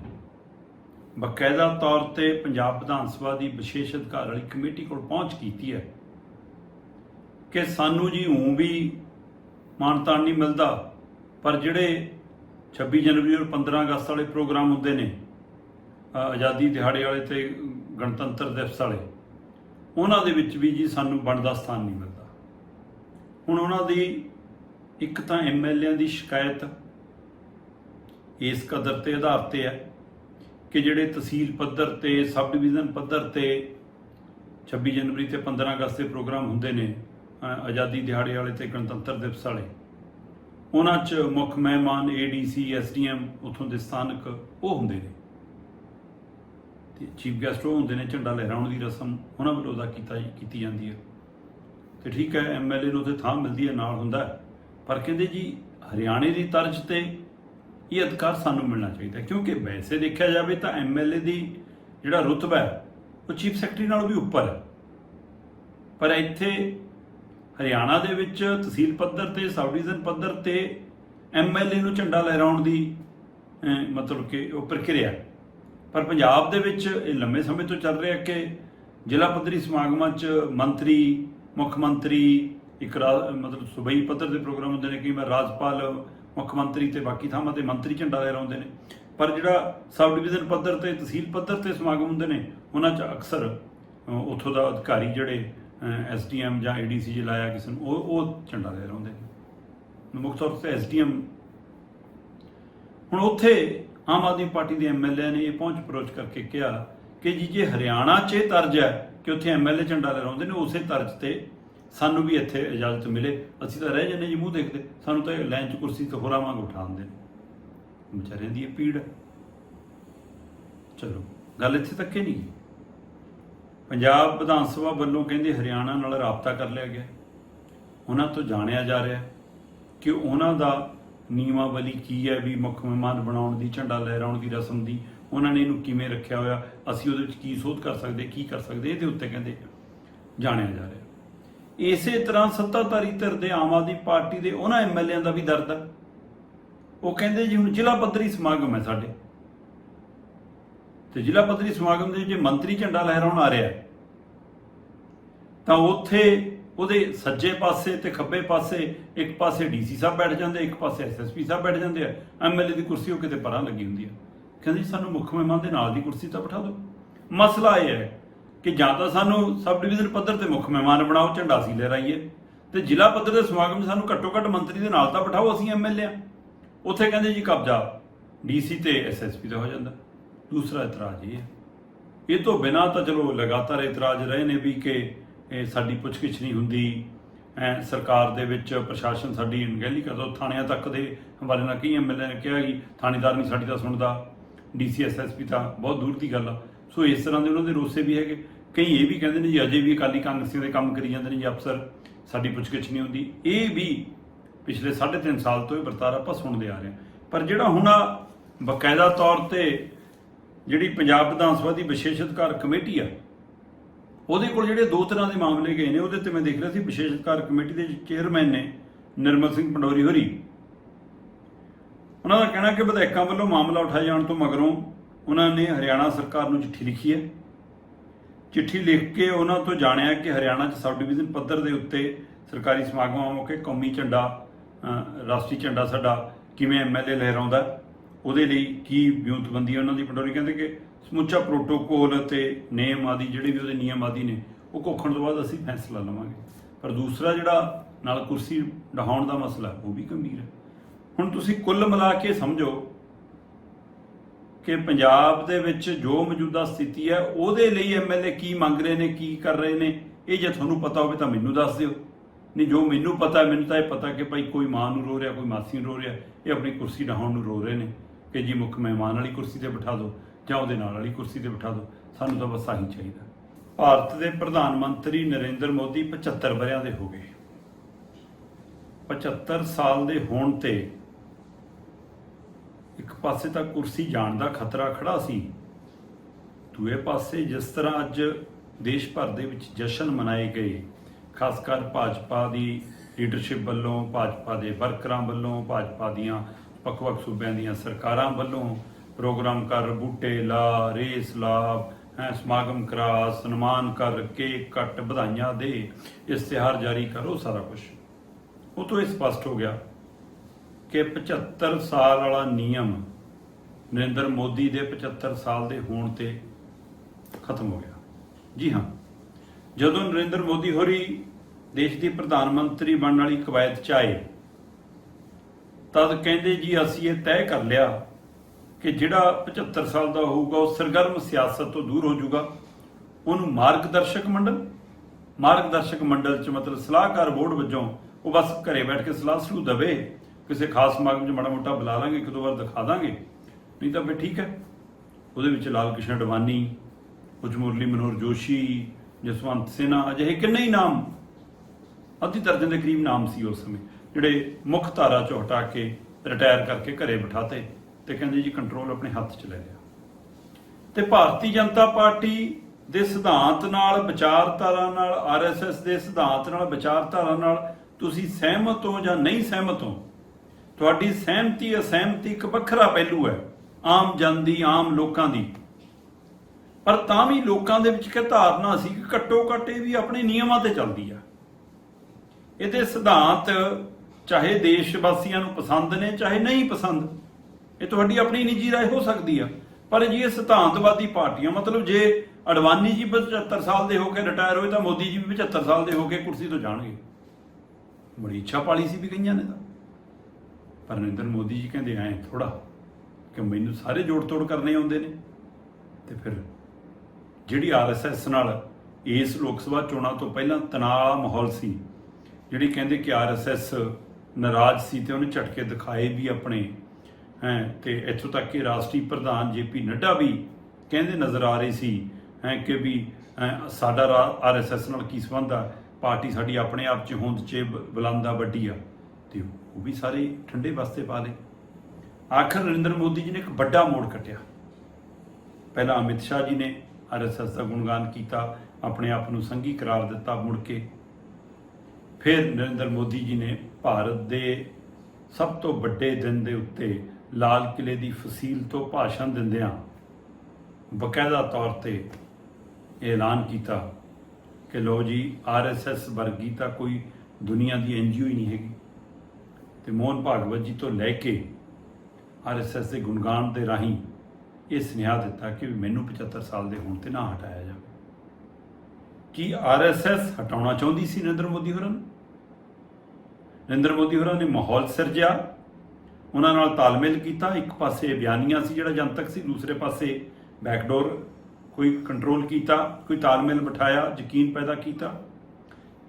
ਬਕਾਇਦਾ ਤੌਰ ਤੇ ਪੰਜਾਬ ਵਿਧਾਨ ਸਭਾ ਦੀ ਵਿਸ਼ੇਸ਼ ਅਧਿਕਾਰ ਵਾਲੀ ਕਮੇਟੀ ਕੋਲ ਪਹੁੰਚ ਕੀਤੀ ਹੈ। ਕਿ ਸਾਨੂੰ ਜੀ ਹੂੰ ਵੀ ਮਾਨਤਾਨ ਨਹੀਂ ਮਿਲਦਾ, ਪਰ ਜਿਹੜੇ 26 ਜਨਵਰੀ ਔਰ 15 ਅਗਸਤ ਵਾਲੇ ਪ੍ਰੋਗਰਾਮ ਹੁੰਦੇ ਨੇ ਆਜ਼ਾਦੀ ਦਿਹਾੜੇ ਵਾਲੇ ਤੇ ਗਣਤੰਤਰ ਦਿਵਸ ਵਾਲੇ, ਉਹਨਾਂ ਦੇ ਵਿੱਚ ਵੀ ਜੀ ਸਾਨੂੰ ਬਣਦਾ ਸਥਾਨ ਨਹੀਂ ਮਿਲਦਾ। ਹੁਣ ਉਹਨਾਂ ਦੀ ਇੱਕ ਤਾਂ ਐਮਐਲਏਆਂ ਦੀ ਸ਼ਿਕਾਇਤ ਇਸ ਕਦਰ ਤੇ ਆਧਾਰ ਤੇ ਹੈ ਕਿ ਜਿਹੜੇ ਤਹਿਸੀਲ ਪੱਧਰ ਤੇ ਸਬ ਡਿਵੀਜ਼ਨ ਪੱਧਰ ਤੇ 26 ਜਨਵਰੀ ਤੇ 15 ਅਗਸਤ ਦੇ ਪ੍ਰੋਗਰਾਮ ਹੁੰਦੇ ਨੇ ਆਜ਼ਾਦੀ ਦਿਹਾੜੇ ਵਾਲੇ ਤੇ ਗਣਤੰਤਰ ਦਿਵਸ ਵਾਲੇ। ਉਹਨਾਂ 'ਚ ਮੁੱਖ ਮਹਿਮਾਨ ਏਡੀਸੀ ਐਸਡੀਐਮ ਉਥੋਂ ਦੇ ਸਥਾਨਕ ਉਹ ਹੁੰਦੇ ਨੇ। ਤੇ ਚੀਫ ਗੈਸਟ ਉਹ ਹੁੰਦੇ ਨੇ, ਝੰਡਾ ਲਹਿਰਾਉਣ ਦੀ ਰਸਮ ਉਹਨਾਂ ਵੱਲੋਂ ਅਦਾ ਕੀਤਾ ਕੀਤੀ ਜਾਂਦੀ ਹੈ। ਤੇ ਠੀਕ ਹੈ ਐਮਐਲਏ ਨੂੰ ਤੇ ਥਾਂ ਮਿਲਦੀ ਹੈ, ਨਾਲ ਹੁੰਦਾ ਪਰ ਕਹਿੰਦੇ ਜੀ, ਹਰਿਆਣੇ ਦੀ ਤਰਜ਼ ਤੇ ਇਹ ਅਧਿਕਾਰ ਸਾਨੂੰ ਮਿਲਣਾ ਚਾਹੀਦਾ ਕਿਉਂਕਿ ਵੈਸੇ ਦੇਖਿਆ ਜਾਵੇ ਤਾਂ ਐਮਐਲਏ ਦੀ ਜਿਹੜਾ ਰੁਤਬਾ ਹੈ, ਉਹ ਚੀਫ ਸੈਕਟਰੀ ਨਾਲੋਂ ਵੀ ਉੱਪਰ ਹੈ। ਪਰ ਇੱਥੇ ਹਰਿਆਣਾ ਦੇ ਵਿੱਚ ਤਹਿਸੀਲ ਪੱਧਰ ਤੇ ਸਬ ਡਿਵੀਜ਼ਨ ਪੱਧਰ ਤੇ ਐਮਐਲਏ ਨੂੰ ਝੰਡਾ ਲਹਿਰਾਉਣ ਦੀ ਮਤਲਬ ਕਿ ਉਹ ਪ੍ਰਕਿਰਿਆ। ਪਰ ਪੰਜਾਬ ਦੇ ਵਿੱਚ ਇਹ ਲੰਮੇ ਸਮੇਂ ਤੋਂ ਚੱਲ ਰਿਹਾ ਕਿ ਜ਼ਿਲ੍ਹਾ ਪੱਧਰੀ ਸਮਾਗਮਾਂ 'ਚ ਮੰਤਰੀ, ਮੁੱਖ ਮੰਤਰੀ, ਇੱਕ ਰਾ- ਮਤਲਬ ਸੂਬਾਈ ਪੱਧਰ ਦੇ ਪ੍ਰੋਗਰਾਮ ਹੁੰਦੇ ਨੇ, ਕਈ ਵਾਰ ਰਾਜਪਾਲ, ਮੁੱਖ ਮੰਤਰੀ ਤੇ ਬਾਕੀ ਥਾਵਾਂ ਤੇ ਮੰਤਰੀ ਝੰਡਾ ਲਹਿਰਾਉਂਦੇ ਨੇ। ਪਰ ਜਿਹੜਾ ਸਬ ਡਿਵੀਜ਼ਨ ਪੱਧਰ ਤੇ, ਤਹਿਸੀਲ ਪੱਧਰ ਤੇ ਸਮਾਗਮ ਹੁੰਦੇ ਨੇ, ਉਹਨਾਂ 'ਚ ਅਕਸਰ ਉੱਥੋਂ ਦਾ ਅਧਿਕਾਰੀ ਜਿਹੜੇ ਐਸਡੀਐਮ ਜਾਂ ਏਡੀਸੀ ਜੇ ਲਾਇਆ ਕਿਸੇ ਨੂੰ, ਉਹ ਉਹ ਝੰਡਾ ਲਹਿਰਾਉਂਦੇ ਨੇ ਮੁੱਖ ਤੌਰ ਤੇ ਐਸਡੀਐਮ ਹੁਣ ਉੱਥੇ ਆਮ ਆਦਮੀ ਪਾਰਟੀ ਦੇ ਐਮਐਲਏ ਨੇ ਇਹ ਪਹੁੰਚ ਪਰੋਚ ਕਰਕੇ ਕਿਹਾ ਕਿ ਜੀ, ਜੇ ਹਰਿਆਣਾ 'ਚ ਇਹ ਤਰਜ ਹੈ ਕਿ ਉੱਥੇ ਐਮਐਲਏ ਝੰਡਾ ਲਹਿਰਾਉਂਦੇ ਨੇ, ਉਸੇ ਤਰਜ ਤੇ ਸਾਨੂੰ ਵੀ ਇੱਥੇ ਇਜਾਜ਼ਤ ਮਿਲੇ। ਅਸੀਂ ਤਾਂ ਰਹਿ ਜੰਨੇ ਜੀ, ਮੂੰਹ ਦੇਖਦੇ। ਸਾਨੂੰ ਤਾਂ ਲਾਈਨ 'ਚ ਕੁਰਸੀ ਤੇ ਹੋਰਾਂ ਵਾਂਗ ਉਠਾਉਂਦੇ। ਨੇ ਵਿਚਾਰਿਆਂ ਦੀ ਇਹ ਪੀੜ ਹੈ। ਚਲੋ, ਗੱਲ ਇੱਥੇ ਤੱਕ ਹੀ ਨਹੀਂ ਪੰਜਾਬ ਵਿਧਾਨ ਸਭਾ ਵੱਲੋਂ ਕਹਿੰਦੇ ਹਰਿਆਣਾ ਨਾਲ ਰਾਬਤਾ ਕਰ ਲਿਆ ਗਿਆ। ਉਹਨਾਂ ਤੋਂ ਜਾਣਿਆ ਜਾ ਰਿਹਾ ਕਿ ਉਹਨਾਂ ਦਾ ਨਿਯਮਾਵਲੀ ਕੀ ਹੈ ਵੀ ਮੁੱਖ ਮਹਿਮਾਨ ਬਣਾਉਣ ਦੀ, ਝੰਡਾ ਲਹਿਰਾਉਣ ਦੀ ਰਸਮ ਦੀ, ਉਹਨਾਂ ਨੇ ਇਹਨੂੰ ਕਿਵੇਂ ਰੱਖਿਆ ਹੋਇਆ, ਅਸੀਂ ਉਹਦੇ ਵਿੱਚ ਕੀ ਸੋਧ ਕਰ ਸਕਦੇ, ਕੀ ਕਰ ਸਕਦੇ, ਇਹਦੇ ਉੱਤੇ ਕਹਿੰਦੇ ਜਾਣਿਆ ਜਾ ਰਿਹਾ। ਇਸੇ ਤਰ੍ਹਾਂ ਸੱਤਾਧਾਰੀ ਧਿਰ ਦੇ ਆਮ ਆਦਮੀ ਪਾਰਟੀ ਦੇ ਉਹਨਾਂ ਐਮਐਲਏਆਂ ਦਾ ਵੀ ਦਰਦ ਹੈ ਉਹ ਕਹਿੰਦੇ ਜੀ ਹੁਣ ਜ਼ਿਲ੍ਹਾ ਪੱਧਰੀ ਸਮਾਗਮ ਹੈ ਸਾਡੇ। ਤੇ ਜ਼ਿਲ੍ਹਾ ਪੱਧਰੀ ਸਮਾਗਮ ਦੇ ਜੇ ਮੰਤਰੀ ਝੰਡਾ ਲਹਿਰਾਉਣ ਆ ਰਿਹਾ ਤਾਂ ਉੱਥੇ ਉਹਦੇ ਸੱਜੇ ਪਾਸੇ ਤੇ ਖੱਬੇ ਪਾਸੇ ਇੱਕ ਪਾਸੇ ਡੀਸੀ ਸਾਹਿਬ ਬੈਠ ਜਾਂਦੇ, ਇੱਕ ਪਾਸੇ ਐਸਐਸਪੀ ਸਾਹਿਬ ਬੈਠ ਜਾਂਦੇ ਆ ਐਮਐਲਏ ਦੀ ਕੁਰਸੀ ਉਹ ਕਿਤੇ ਪਰਾਂ ਲੱਗੀ ਹੁੰਦੀ ਆ। ਕਹਿੰਦੇ ਜੀ, ਸਾਨੂੰ ਮੁੱਖ ਮਹਿਮਾਨ ਦੇ ਨਾਲ ਦੀ ਕੁਰਸੀ ਤਾਂ ਬਿਠਾ ਦਿਓ। ਮਸਲਾ ਇਹ ਹੈ ਕਿ ਜਾਂ ਤਾਂ ਸਾਨੂੰ ਸਬ ਡਿਵੀਜ਼ਨ ਪੱਧਰ ਤੇ ਮੁੱਖ ਮਹਿਮਾਨ ਬਣਾਓ, ਝੰਡਾ ਸੀ ਲਹਿਰਾਈਏ, ਤੇ ਜ਼ਿਲ੍ਹਾ ਪੱਧਰ ਦੇ ਸਮਾਗਮ ਸਾਨੂੰ ਘੱਟੋ ਘੱਟ ਮੰਤਰੀ ਦੇ ਨਾਲ ਤਾਂ ਬਿਠਾਓ, ਅਸੀਂ ਐਮਐਲਏ ਆ। ਉੱਥੇ ਕਹਿੰਦੇ ਜੀ, ਕਬਜ਼ਾ ਡੀਸੀ ਤੇ ਐਸਐਸਪੀ ਦਾ ਹੋ ਜਾਂਦਾ। ਦੂਸਰਾ ਇਤਰਾਜ਼ ਇਹ ਹੈ। ਇਹ ਤੋਂ ਬਿਨਾਂ ਤਾਂ ਚਲੋ ਲਗਾਤਾਰ ਇਤਰਾਜ਼ ਰਹੇ ਨੇ ਵੀ ਕਿ ਇਹ ਸਾਡੀ ਪੁੱਛਗਿੱਛ ਨਹੀਂ ਹੁੰਦੀ। ਐ ਸਰਕਾਰ ਦੇ ਵਿੱਚ ਪ੍ਰਸ਼ਾਸਨ ਸਾਡੀ ਅਣਗਹਿਲੀ ਕਰਦਾ, ਉਹ ਥਾਣਿਆਂ ਤੱਕ ਦੇ ਹਵਾਲੇ ਨਾਲ ਕਈ ਐਮਐਲਏ ਨੇ ਕਿਹਾ ਕਿ ਥਾਣੇਦਾਰ ਨਹੀਂ ਸਾਡੀ ਤਾਂ ਸੁਣਦਾ। ਡੀਸੀ ਐਸਐਸਪੀ ਤਾਂ ਬਹੁਤ ਦੂਰ ਦੀ ਗੱਲ ਆ। ਸੋ ਇਸ ਤਰ੍ਹਾਂ ਦੇ ਉਹਨਾਂ ਦੇ ਰੋਸੇ ਵੀ ਹੈਗੇ। ਕਈ ਇਹ ਵੀ ਕਹਿੰਦੇ ਨੇ ਜੀ, ਅਜੇ ਵੀ ਅਕਾਲੀ ਕਾਂਗਰਸੀਆਂ ਦੇ ਕੰਮ ਕਰੀ ਜਾਂਦੇ ਨੇ ਜੀ ਅਫਸਰ, ਸਾਡੀ ਪੁੱਛਗਿੱਛ ਨਹੀਂ ਹੁੰਦੀ। ਇਹ ਵੀ ਪਿਛਲੇ 3.5 ਸਾਲ ਤੋਂ ਇਹ ਵਰਤਾਰਾ ਆਪਾਂ ਸੁਣਦੇ ਆ ਰਹੇ ਹਾਂ। ਪਰ ਜਿਹੜਾ ਹੁਣ ਆ ਬਕਾਇਦਾ ਤੌਰ ਤੇ ਜਿਹੜੀ ਪੰਜਾਬ ਵਿਧਾਨ ਸਭਾ ਦੀ ਵਿਸ਼ੇਸ਼ ਅਧਿਕਾਰ ਕਮੇਟੀ ਆ, ਉਹਦੇ ਕੋਲ ਜਿਹੜੇ ਦੋ ਤਰ੍ਹਾਂ ਦੇ ਮਾਮਲੇ ਗਏ ਨੇ, ਉਹਦੇ ਤੇ ਮੈਂ ਦੇਖ ਰਿਹਾ ਸੀ ਵਿਸ਼ੇਸ਼ ਅਧਿਕਾਰ ਕਮੇਟੀ ਦੇ ਚੇਅਰਮੈਨ ਨੇ ਨਿਰਮਲ ਸਿੰਘ ਪੰਡੋਰੀ ਹੋਰੀ। ਉਹਨਾਂ ਦਾ ਕਹਿਣਾ ਕਿ ਵਿਧਾਇਕਾਂ ਵੱਲੋਂ ਮਾਮਲਾ ਉਠਾਏ ਜਾਣ ਤੋਂ ਮਗਰੋਂ ਉਹਨਾਂ ਨੇ ਹਰਿਆਣਾ ਸਰਕਾਰ ਨੂੰ ਚਿੱਠੀ ਲਿਖੀ ਹੈ। ਚਿੱਠੀ ਲਿਖ ਕੇ ਉਹਨਾਂ ਤੋਂ ਜਾਣਿਆ ਕਿ ਹਰਿਆਣਾ 'ਚ ਸਬ ਡਿਵੀਜ਼ਨ ਪੱਧਰ ਦੇ ਉੱਤੇ ਸਰਕਾਰੀ ਸਮਾਗਮਾਂ ਮੌਕੇ, ਕੌਮੀ ਝੰਡਾ ਰਾਸ਼ਟਰੀ ਝੰਡਾ ਸਾਡਾ ਕਿਵੇਂ ਐਮਐਲਏ ਲਹਿਰਾਉਂਦਾ ਉਹਦੇ ਲਈ ਕੀ ਵਿਉਂਤਬੰਦੀ ਹੈ? ਉਹਨਾਂ ਦੀ ਪਟੋਰੀ ਕਹਿੰਦੇ ਕਿ ਸਮੁੱਚਾ ਪ੍ਰੋਟੋਕੋਲ ਅਤੇ ਨੇਮ ਆਦਿ, ਜਿਹੜੇ ਵੀ ਉਹਦੇ ਨਿਯਮ ਆਦਿ ਨੇ, ਉਹ ਕੋਖਣ ਤੋਂ ਬਾਅਦ ਅਸੀਂ ਫੈਸਲਾ ਲਵਾਂਗੇ। ਪਰ ਦੂਸਰਾ ਜਿਹੜਾ ਨਾਲ ਕੁਰਸੀ ਡਹਾਉਣ ਦਾ ਮਸਲਾ, ਉਹ ਵੀ ਗੰਭੀਰ ਹੈ। ਹੁਣ ਤੁਸੀਂ ਕੁੱਲ ਮਿਲਾ ਕੇ ਸਮਝੋ ਕਿ ਪੰਜਾਬ ਦੇ ਵਿੱਚ ਜੋ ਮੌਜੂਦਾ ਸਥਿਤੀ ਹੈ, ਉਹਦੇ ਲਈ ਐਮਐਲਏ ਕੀ ਮੰਗ ਰਹੇ ਨੇ, ਕੀ ਕਰ ਰਹੇ ਨੇ, ਇਹ ਜੇ ਤੁਹਾਨੂੰ ਪਤਾ ਹੋਵੇ ਤਾਂ ਮੈਨੂੰ ਦੱਸ ਦਿਓ। ਨਹੀਂ, ਜੋ ਮੈਨੂੰ ਪਤਾ, ਮੈਨੂੰ ਤਾਂ ਇਹ ਪਤਾ ਕਿ ਭਾਈ ਕੋਈ ਮਾਂ ਨੂੰ ਰੋ ਰਿਹਾ, ਕੋਈ ਮਾਸੀ ਨੂੰ ਰੋ ਰਿਹਾ, ਇਹ ਆਪਣੀ ਕੁਰਸੀ ਡਹਾਉਣ ਨੂੰ ਰੋ ਰਹੇ ਨੇ। ਕਿ ਜੀ ਮੁੱਖ ਮਹਿਮਾਨ ਵਾਲੀ ਕੁਰਸੀ ਤੇ ਬਿਠਾ ਦਿਓ ਜਾਂ ਉਹਦੇ ਨਾਲ ਵਾਲੀ ਕੁਰਸੀ ਤੇ ਬਿਠਾ ਦਿਓ, ਸਾਨੂੰ ਤਾਂ ਬਸ ਆਹੀ ਚਾਹੀਦਾ। ਭਾਰਤ ਦੇ ਪ੍ਰਧਾਨ ਮੰਤਰੀ ਨਰਿੰਦਰ ਮੋਦੀ 75 ਵਰਿਆਂ ਦੇ ਹੋ ਗਏ। 75 ਸਾਲ ਦੇ ਹੋਣ ਤੇ ਇੱਕ ਪਾਸੇ ਤਾਂ ਕੁਰਸੀ ਜਾਣ ਦਾ ਖਤਰਾ ਖੜਾ ਸੀ, ਦੂਏ ਪਾਸੇ ਜਿਸ ਤਰ੍ਹਾਂ ਅੱਜ ਦੇਸ਼ ਭਰ ਦੇ ਵਿੱਚ ਜਸ਼ਨ ਮਨਾਏ ਗਏ, ਖਾਸ ਕਰ ਭਾਜਪਾ ਦੀ ਲੀਡਰਸ਼ਿਪ ਵੱਲੋਂ, ਭਾਜਪਾ ਦੇ ਵਰਕਰਾਂ ਵੱਲੋਂ, ਭਾਜਪਾ ਦੀਆਂ ਵੱਖ-ਵੱਖ ਸੂਬਿਆਂ ਦੀਆਂ ਸਰਕਾਰਾਂ ਵੱਲੋਂ ਪ੍ਰੋਗਰਾਮ ਕਰ ਬੂਟੇ ਲਾ, ਰੇਸ ਲਾ, ਹੈਂ, ਸਮਾਗਮ ਕਰਾ, ਸਨਮਾਨ ਕਰ, ਕੇਕ ਕੱਟ ਵਧਾਈਆਂ ਦੇ ਇਸ਼ਤਿਹਾਰ ਜਾਰੀ ਕਰੋ ਸਾਰਾ ਕੁਝ ਉਹ ਤੋਂ ਇਹ ਸਪਸ਼ਟ ਹੋ ਗਿਆ ਕਿ 75 ਸਾਲ ਵਾਲਾ ਨਿਯਮ ਨਰਿੰਦਰ ਮੋਦੀ ਦੇ 75 ਸਾਲ ਦੇ ਹੋਣ ਤੇ ਖਤਮ ਹੋ ਗਿਆ। ਜੀ ਹਾਂ, ਜਦੋਂ ਨਰਿੰਦਰ ਮੋਦੀ ਹੋਰੀ ਦੇਸ਼ ਦੀ ਪ੍ਰਧਾਨ ਮੰਤਰੀ ਬਣਨ ਵਾਲੀ ਕਵਾਇਤ ਚ ਆਏ ਤਦ ਕਹਿੰਦੇ ਜੀ ਅਸੀਂ ਇਹ ਤੈਅ ਕਰ ਲਿਆ ਕਿ ਜਿਹੜਾ 75 ਸਾਲ ਦਾ ਹੋਊਗਾ, ਉਹ ਸਰਗਰਮ ਸਿਆਸਤ ਤੋਂ ਦੂਰ ਹੋ ਜਾਊਗਾ। ਉਹਨੂੰ ਮਾਰਗਦਰਸ਼ਕ ਮੰਡਲ ਮਾਰਗਦਰਸ਼ਕ ਮੰਡਲ ਚ ਮਤਲਬ ਸਲਾਹਕਾਰ ਬੋਰਡ ਵਜੋਂ ਉਹ ਬਸ ਘਰੇ ਬੈਠ ਕੇ ਸਲਾਹ ਸਲੂਹ ਦਵੇ। ਕਿਸੇ ਖਾਸ ਸਮਾਗਮ 'ਚ ਮਾੜਾ ਮੋਟਾ ਬੁਲਾ ਲਾਂਗੇ, ਇੱਕ ਦੋ ਵਾਰ ਦਿਖਾ ਦਾਂਗੇ। ਨਹੀਂ ਤਾਂ ਫਿਰ ਠੀਕ ਹੈ। ਉਹਦੇ ਵਿੱਚ ਲਾਲ ਕ੍ਰਿਸ਼ਨ ਅਡਵਾਨੀ ਉਜਮੁਰਲੀ ਮਨੋਹਰ ਜੋਸ਼ੀ, ਜਸਵੰਤ ਸਿਨਹਾ ਅਜਿਹੇ ਕਿੰਨੇ ਹੀ ਨਾਮ, ਅੱਧੀ ਦਰਜਨ ਦੇ ਕਰੀਬ ਨਾਮ ਸੀ ਉਸ ਸਮੇਂ। ਜਿਹੜੇ ਮੁੱਖ ਧਾਰਾ ਚੋਂ ਹਟਾ ਕੇ ਰਿਟਾਇਰ ਕਰਕੇ ਘਰੇ ਬਿਠਾਤੇ ਤੇ ਕਹਿੰਦੇ ਜੀ ਕੰਟਰੋਲ ਆਪਣੇ ਹੱਥ 'ਚ ਲੈ ਲਿਆ। ਤੇ ਭਾਰਤੀ ਜਨਤਾ ਪਾਰਟੀ ਦੇ ਸਿਧਾਂਤ ਨਾਲ, ਵਿਚਾਰਧਾਰਾ ਨਾਲ ਆਰਐਸਐਸ ਦੇ ਸਿਧਾਂਤ ਨਾਲ, ਵਿਚਾਰਧਾਰਾ ਨਾਲ ਤੁਸੀਂ ਸਹਿਮਤ ਹੋ ਜਾਂ ਨਹੀਂ ਸਹਿਮਤ ਹੋ? ਤੁਹਾਡੀ ਸਹਿਮਤੀ ਅਸਹਿਮਤੀ ਇੱਕ ਵੱਖਰਾ ਪਹਿਲੂ ਹੈ, ਆਮ ਜਨ ਦੀ, ਆਮ ਲੋਕਾਂ ਦੀ। ਪਰ ਤਾਂ ਵੀ ਲੋਕਾਂ ਦੇ ਵਿੱਚ ਕਿ ਧਾਰਨਾ ਸੀ ਕਿ ਘੱਟੋ ਘੱਟ ਇਹ ਵੀ ਆਪਣੇ ਨਿਯਮਾਂ ਤੇ ਚੱਲਦੀ ਆ। ਇਹਦੇ ਸਿਧਾਂਤ ਚਾਹੇ ਦੇਸ਼ ਵਾਸੀਆਂ ਨੂੰ ਪਸੰਦ ਨੇ, ਚਾਹੇ ਨਹੀਂ ਪਸੰਦ, ਇਹ ਤੁਹਾਡੀ ਆਪਣੀ ਨਿੱਜੀ ਰਾਏ ਹੋ ਸਕਦੀ ਆ। ਪਰ ਜੀ ਇਹ ਸਿਧਾਂਤਵਾਦੀ ਪਾਰਟੀਆਂ, ਮਤਲਬ ਜੇ ਅਡਵਾਨੀ ਜੀ 75 ਸਾਲ ਦੇ ਹੋ ਕੇ ਰਿਟਾਇਰ ਹੋਏ, ਤਾਂ ਮੋਦੀ ਜੀ ਵੀ 75 ਸਾਲ ਦੇ ਹੋ ਕੇ ਕੁਰਸੀ ਤੋਂ ਜਾਣਗੇ। ਬੜੀ ਇੱਛਾ ਪਾਲੀ ਸੀ ਵੀ ਕਈਆਂ ਨੇ ਤਾਂ। ਪਰ ਨਰਿੰਦਰ ਮੋਦੀ ਜੀ ਕਹਿੰਦੇ, ਐ ਥੋੜਾ ਕਿ ਮੈਨੂੰ ਸਾਰੇ ਜੋੜ ਤੋੜ ਕਰਨੇ ਆਉਂਦੇ ਨੇ। ਤੇ ਫਿਰ ਜਿਹੜੀ ਆਰਐਸਐਸ ਨਾਲ ਇਸ ਲੋਕ ਸਭਾ ਚੋਣਾਂ ਤੋਂ ਪਹਿਲਾਂ ਤਣਾਅ ਮਾਹੌਲ ਸੀ, ਜਿਹੜੀ ਕਹਿੰਦੇ ਕਿ ਆਰਐਸਐਸ ਨਾਰਾਜ਼ ਸੀ ਤੇ ਉਹਨੇ ਝਟਕੇ ਦਿਖਾਏ ਵੀ ਆਪਣੇ। ਹੈ ਤੇ ਇੱਥੋਂ ਤੱਕ ਕਿ ਰਾਸ਼ਟਰੀ ਪ੍ਰਧਾਨ ਜੇਪੀ ਨੱਡਾ ਵੀ ਕਹਿੰਦੇ ਨਜ਼ਰ ਆ ਰਹੇ ਸੀ ਹੈ ਕਿ ਵੀ ਹੈਂ, ਸਾਡਾ ਆਰਐਸਐਸ ਨਾਲ ਕੀ ਸੰਬੰਧ ਆ? ਪਾਰਟੀ ਸਾਡੀ ਆਪਣੇ ਆਪ ਚ ਹੋਂਦ ਚ ਬ- ਬੁਲੰਦਾ ਵੱਡੀ ਆ। ਤੇ ਉਹ ਵੀ ਸਾਰੇ ਠੰਡੇ ਵਾਸਤੇ ਪਾ ਲਏ। ਆਖਰ ਨਰਿੰਦਰ ਮੋਦੀ ਜੀ ਨੇ ਇੱਕ ਵੱਡਾ ਮੋੜ ਕੱਟਿਆ। ਪਹਿਲਾਂ ਅਮਿਤ ਸ਼ਾਹ ਜੀ ਨੇ ਆਰਐਸਐਸ ਦਾ ਗੁਣਗਾਨ ਕੀਤਾ ਆਪਣੇ ਆਪ ਨੂੰ ਸੰਘੀ ਕਰਾਰ ਦਿੱਤਾ ਮੁੜ ਕੇ। ਫਿਰ ਨਰਿੰਦਰ ਮੋਦੀ ਜੀ ਨੇ ਭਾਰਤ ਦੇ ਸਭ ਤੋਂ ਵੱਡੇ ਦਿਨ ਦੇ ਉੱਤੇ ਲਾਲ ਕਿਲੇ ਦੀ ਫਸੀਲ ਤੋਂ ਭਾਸ਼ਣ ਦਿੰਦਿਆਂ ਬਕਾਇਦਾ ਤੌਰ ਤੇ ਐਲਾਨ ਕੀਤਾ ਕਿ ਲੋ ਜੀ ਆਰਐਸਐਸ ਵਰਗੀ ਤਾਂ ਕੋਈ ਦੁਨੀਆ ਦੀ ਐਨਜੀਓ ਹੀ ਨਹੀਂ ਹੈਗੀ। ਤੇ ਮੋਹਨ ਭਾਗਵਤ ਜੀ ਤੋਂ ਲੈ ਕੇ ਆਰਐਸਐਸ ਦੇ ਗੁਣਗਾਨ ਦੇ ਰਾਹੀਂ ਇਹ ਸੁਨੇਹਾ ਦਿੱਤਾ ਕਿ ਵੀ ਮੈਨੂੰ 75 ਸਾਲ ਦੇ ਹੋਣ ਤੇ ਨਾ ਹਟਾਇਆ ਜਾਵੇ। ਕੀ ਆਰਐਸਐਸ ਹਟਾਉਣਾ ਚਾਹੁੰਦੀ ਸੀ ਨਰਿੰਦਰ ਮੋਦੀ ਹੋਰਾਂ ਨੂੰ? ਨਰਿੰਦਰ ਮੋਦੀ ਹੋਰਾਂ ਨੇ ਮਾਹੌਲ ਸਿਰਜਿਆ। ਉਹਨਾਂ ਨਾਲ ਤਾਲਮੇਲ ਕੀਤਾ। ਇੱਕ ਪਾਸੇ ਬਿਆਨੀਆਂ ਸੀ ਜਿਹੜਾ ਜਨਤਕ ਸੀ, ਦੂਸਰੇ ਪਾਸੇ ਬੈਕਡੋਰ ਕੋਈ ਕੰਟਰੋਲ ਕੀਤਾ, ਕੋਈ ਤਾਲਮੇਲ ਬਿਠਾਇਆ, ਯਕੀਨ ਪੈਦਾ ਕੀਤਾ।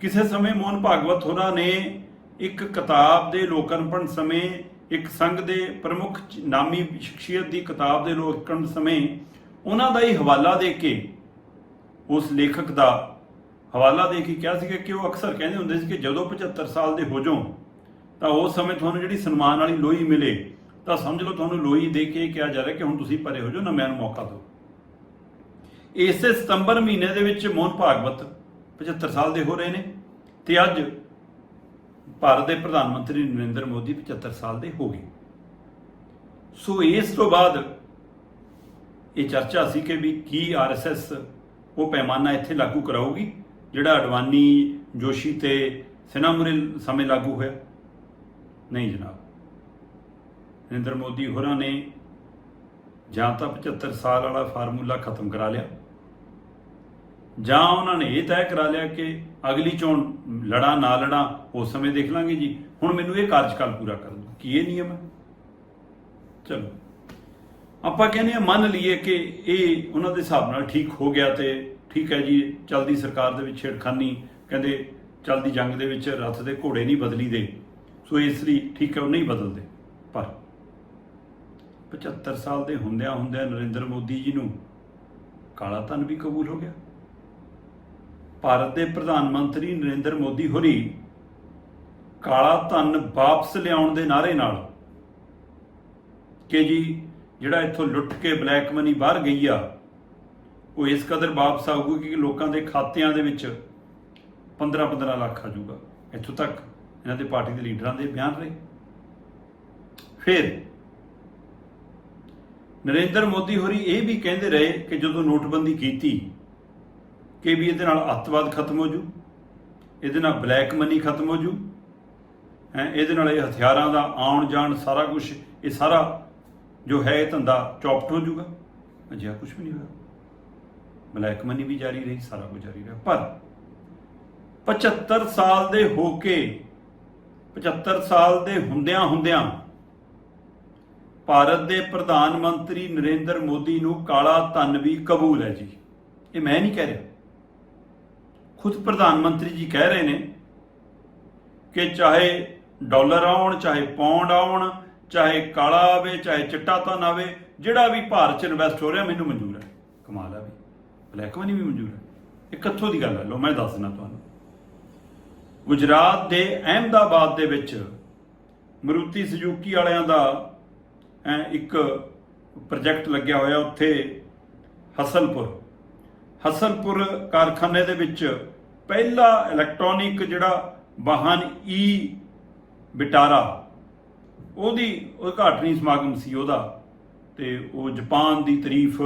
ਕਿਸੇ ਸਮੇਂ ਮੋਹਨ ਭਾਗਵਤ ਹੋਰਾਂ ਨੇ ਇੱਕ ਕਿਤਾਬ ਦੇ ਲੋਕਨ ਪੜ੍ਹਨ ਸਮੇਂ, ਇੱਕ ਸੰਘ ਦੇ ਪ੍ਰਮੁੱਖ ਨਾਮੀ ਸ਼ਖਸੀਅਤ ਦੀ ਕਿਤਾਬ ਦੇ ਲੋਕਨ ਸਮੇਂ, ਉਹਨਾਂ ਦਾ ਹੀ ਹਵਾਲਾ ਦੇ ਕੇ ਉਸ ਲੇਖਕ ਦਾ ਹਵਾਲਾ ਦੇ ਕੇ ਕਿਹਾ ਸੀਗਾ ਕਿ ਉਹ ਅਕਸਰ ਕਹਿੰਦੇ ਹੁੰਦੇ ਸੀ ਕਿ ਜਦੋਂ 75 ਸਾਲ ਦੇ ਹੋ ਜਾਓ, ਤਾਂ ਉਸ ਸਮੇਂ ਤੁਹਾਨੂੰ ਜਿਹੜੀ ਸਨਮਾਨ ਵਾਲੀ ਲੋਹੀ ਮਿਲੇ, ਤਾਂ ਸਮਝ ਲਓ ਤੁਹਾਨੂੰ ਲੋਹੀ ਦੇ ਕੇ ਕਿਹਾ ਜਾ ਰਿਹਾ ਕਿ ਹੁਣ ਤੁਸੀਂ ਪਰੇ ਹੋ ਜਾਓ, ਨਾ ਮੈਨੂੰ ਮੌਕਾ ਦਿਓ। ਇਸੇ ਸਤੰਬਰ ਮਹੀਨੇ ਦੇ ਵਿੱਚ ਮੋਹਨ ਭਾਗਵਤ 75 ਸਾਲ ਦੇ ਹੋ ਰਹੇ ਨੇ ਤੇ ਅੱਜ ਭਾਰਤ ਦੇ ਪ੍ਰਧਾਨ ਮੰਤਰੀ ਨਰਿੰਦਰ ਮੋਦੀ 75 ਸਾਲ ਦੇ ਹੋ ਗਏ। ਸੋ ਇਸ ਤੋਂ ਬਾਅਦ ਇਹ ਚਰਚਾ ਸੀ ਕਿ ਵੀ ਕੀ ਆਰਐਸਐਸ ਉਹ ਪੈਮਾਨਾ ਇੱਥੇ ਲਾਗੂ ਕਰਾਊਗੀ। ਜਿਹੜਾ ਅਡਵਾਨੀ ਜੋਸ਼ੀ ਤੇ ਸਿਨਹਾ ਸਮੇਂ ਲਾਗੂ ਹੋਇਆ? ਨਹੀਂ ਜਨਾਬ। ਨਰਿੰਦਰ ਮੋਦੀ ਹੋਰਾਂ ਨੇ ਜਾਂ ਤਾਂ 75 ਸਾਲ ਵਾਲਾ ਫਾਰਮੂਲਾ ਖਤਮ ਕਰਾ ਲਿਆ, ਜਾਂ ਉਹਨਾਂ ਨੇ ਇਹ ਤੈਅ ਕਰਾ ਲਿਆ ਕਿ ਅਗਲੀ ਚੋਣ ਲੜਾ ਨਾ ਲੜਾ ਉਸ ਸਮੇਂ ਦੇਖ ਲਾਂਗੇ ਜੀ। ਹੁਣ ਮੈਨੂੰ ਇਹ ਕਾਰਜਕਾਲ ਪੂਰਾ ਕਰ ਦਿਓ, ਕੀ ਇਹ ਨਿਯਮ ਹੈ? ਚਲੋ। ਆਪਾਂ ਕਹਿੰਦੇ ਆ ਮੰਨ ਲਈਏ ਕਿ ਇਹ ਉਹਨਾਂ ਦੇ ਹਿਸਾਬ ਨਾਲ ਠੀਕ ਹੋ ਗਿਆ ਤੇ ਠੀਕ ਹੈ ਜੀ, ਚਲਦੀ ਸਰਕਾਰ ਦੇ ਵਿੱਚ ਛੇੜਖਾਨੀ, ਕਹਿੰਦੇ ਚਲਦੀ ਜੰਗ ਦੇ ਵਿੱਚ ਰੱਥ ਦੇ ਘੋੜੇ ਨਹੀਂ ਬਦਲੀ ਦੇ ਸੋ ਇਸ ਲਈ ਠੀਕ ਹੈ, ਉਹ ਨਹੀਂ ਬਦਲਦੇ। ਪਰ 75 ਸਾਲ ਦੇ ਹੁੰਦਿਆਂ ਹੁੰਦਿਆਂ ਨਰਿੰਦਰ ਮੋਦੀ ਜੀ ਨੂੰ ਕਾਲਾ ਧਨ ਵੀ ਕਬੂਲ ਹੋ ਗਿਆ। ਭਾਰਤ ਦੇ ਪ੍ਰਧਾਨ ਮੰਤਰੀ ਨਰਿੰਦਰ ਮੋਦੀ ਹੋਰੀ ਕਾਲਾ ਧਨ ਵਾਪਸ ਲਿਆਉਣ ਦੇ ਨਾਰੇ ਨਾਲ ਕਿ ਜੀ, ਜਿਹੜਾ ਇੱਥੋਂ ਲੁੱਟ ਕੇ ਬਲੈਕ ਮਨੀ ਬਾਹਰ ਗਈ ਆ ਉਹ ਇਸ ਕਦਰ ਵਾਪਸ ਆਊਗੀ ਕਿ ਲੋਕਾਂ ਦੇ ਖਾਤਿਆਂ ਦੇ ਵਿੱਚ 15-15 ਲੱਖ ਆ ਜਾਊਗਾ। ਇੱਥੋਂ ਤੱਕ ਇਹਨਾਂ ਦੇ ਪਾਰਟੀ ਦੇ ਲੀਡਰਾਂ ਦੇ ਬਿਆਨ ਰਹੇ। ਫਿਰ ਨਰਿੰਦਰ ਮੋਦੀ ਹੋਰੀ ਇਹ ਵੀ ਕਹਿੰਦੇ ਰਹੇ ਕਿ ਜਦੋਂ ਨੋਟਬੰਦੀ ਕੀਤੀ, ਕਿ ਵੀ ਇਹਦੇ ਨਾਲ ਅੱਤਵਾਦ ਖਤਮ ਹੋ ਜੂ, ਇਹਦੇ ਨਾਲ ਬਲੈਕ ਮਨੀ ਖਤਮ ਹੋ ਜੂ, ਹੈ, ਇਹਦੇ ਨਾਲ ਇਹ ਹਥਿਆਰਾਂ ਦਾ ਆਉਣ ਜਾਣ ਸਾਰਾ ਕੁਝ ਇਹ ਸਾਰਾ ਜੋ ਹੈ ਇਹ ਧੰਦਾ ਚੌਪਟ ਹੋ ਜੂਗਾ। ਅਜਿਹਾ ਕੁਝ ਵੀ ਨਹੀਂ ਹੋਇਆ। ਬਲੈਕ ਮਨੀ ਵੀ ਜਾਰੀ ਰਹੀ, ਸਾਰਾ ਕੁਝ ਜਾਰੀ ਰਿਹਾ। ਪਰ 75 ਸਾਲ ਦੇ ਹੋ ਕੇ 75 ਸਾਲ ਦੇ ਹੁੰਦਿਆਂ ਹੁੰਦਿਆਂ ਭਾਰਤ ਦੇ ਪ੍ਰਧਾਨ ਮੰਤਰੀ ਨਰਿੰਦਰ ਮੋਦੀ ਨੂੰ ਕਾਲਾ ਧਨ ਵੀ ਕਬੂਲ ਹੈ ਜੀ। ਇਹ ਮੈਂ ਨਹੀਂ ਕਹਿ ਰਿਹਾ। ਖੁਦ ਪ੍ਰਧਾਨ ਮੰਤਰੀ ਜੀ ਕਹਿ ਰਹੇ ਨੇ ਕਿ ਚਾਹੇ ਡਾਲਰ ਆਉਣ, ਚਾਹੇ ਪਾਉਂਡ ਆਉਣ, ਚਾਹੇ ਕਾਲਾ ਆਵੇ, ਚਾਹੇ ਚਿੱਟਾ ਧਨ ਆਵੇ, ਜਿਹੜਾ ਵੀ ਭਾਰਤ 'ਚ ਇਨਵੈਸਟ ਹੋ ਰਿਹਾ, ਮੈਨੂੰ ਮਨਜ਼ੂਰ ਹੈ। ਬਲੈਕ ਮਨੀ ਵੀ ਮਨਜ਼ੂਰ ਹੈ। ਇਹ ਕਿੱਥੋਂ ਦੀ ਗੱਲ ਹੈ। ਲੋ ਮੈਂ ਦੱਸ ਦਿੰਦਾ ਤੁਹਾਨੂੰ। ਗੁਜਰਾਤ ਦੇ ਅਹਿਮਦਾਬਾਦ ਦੇ ਵਿੱਚ ਮਰੂਤੀ ਸੁਜ਼ੂਕੀ ਵਾਲਿਆਂ ਦਾ ਇੱਕ ਪ੍ਰੋਜੈਕਟ ਲੱਗਿਆ ਹੋਇਆ ਉੱਥੇ, ਹਸਨਪੁਰ। ਹਸਨਪੁਰ ਕਾਰਖਾਨੇ ਦੇ ਵਿੱਚ ਪਹਿਲਾ ਇਲੈਕਟ੍ਰੋਨਿਕ ਜਿਹੜਾ ਵਾਹਨ ਈ ਬਿਟਾਰਾ, ਉਹਦੀ ਉਦਘਾਟਨੀ ਸਮਾਗਮ ਸੀ ਉਹਦਾ। ਤੇ ਉਹ ਜਾਪਾਨ ਦੀ ਤਾਰੀਫ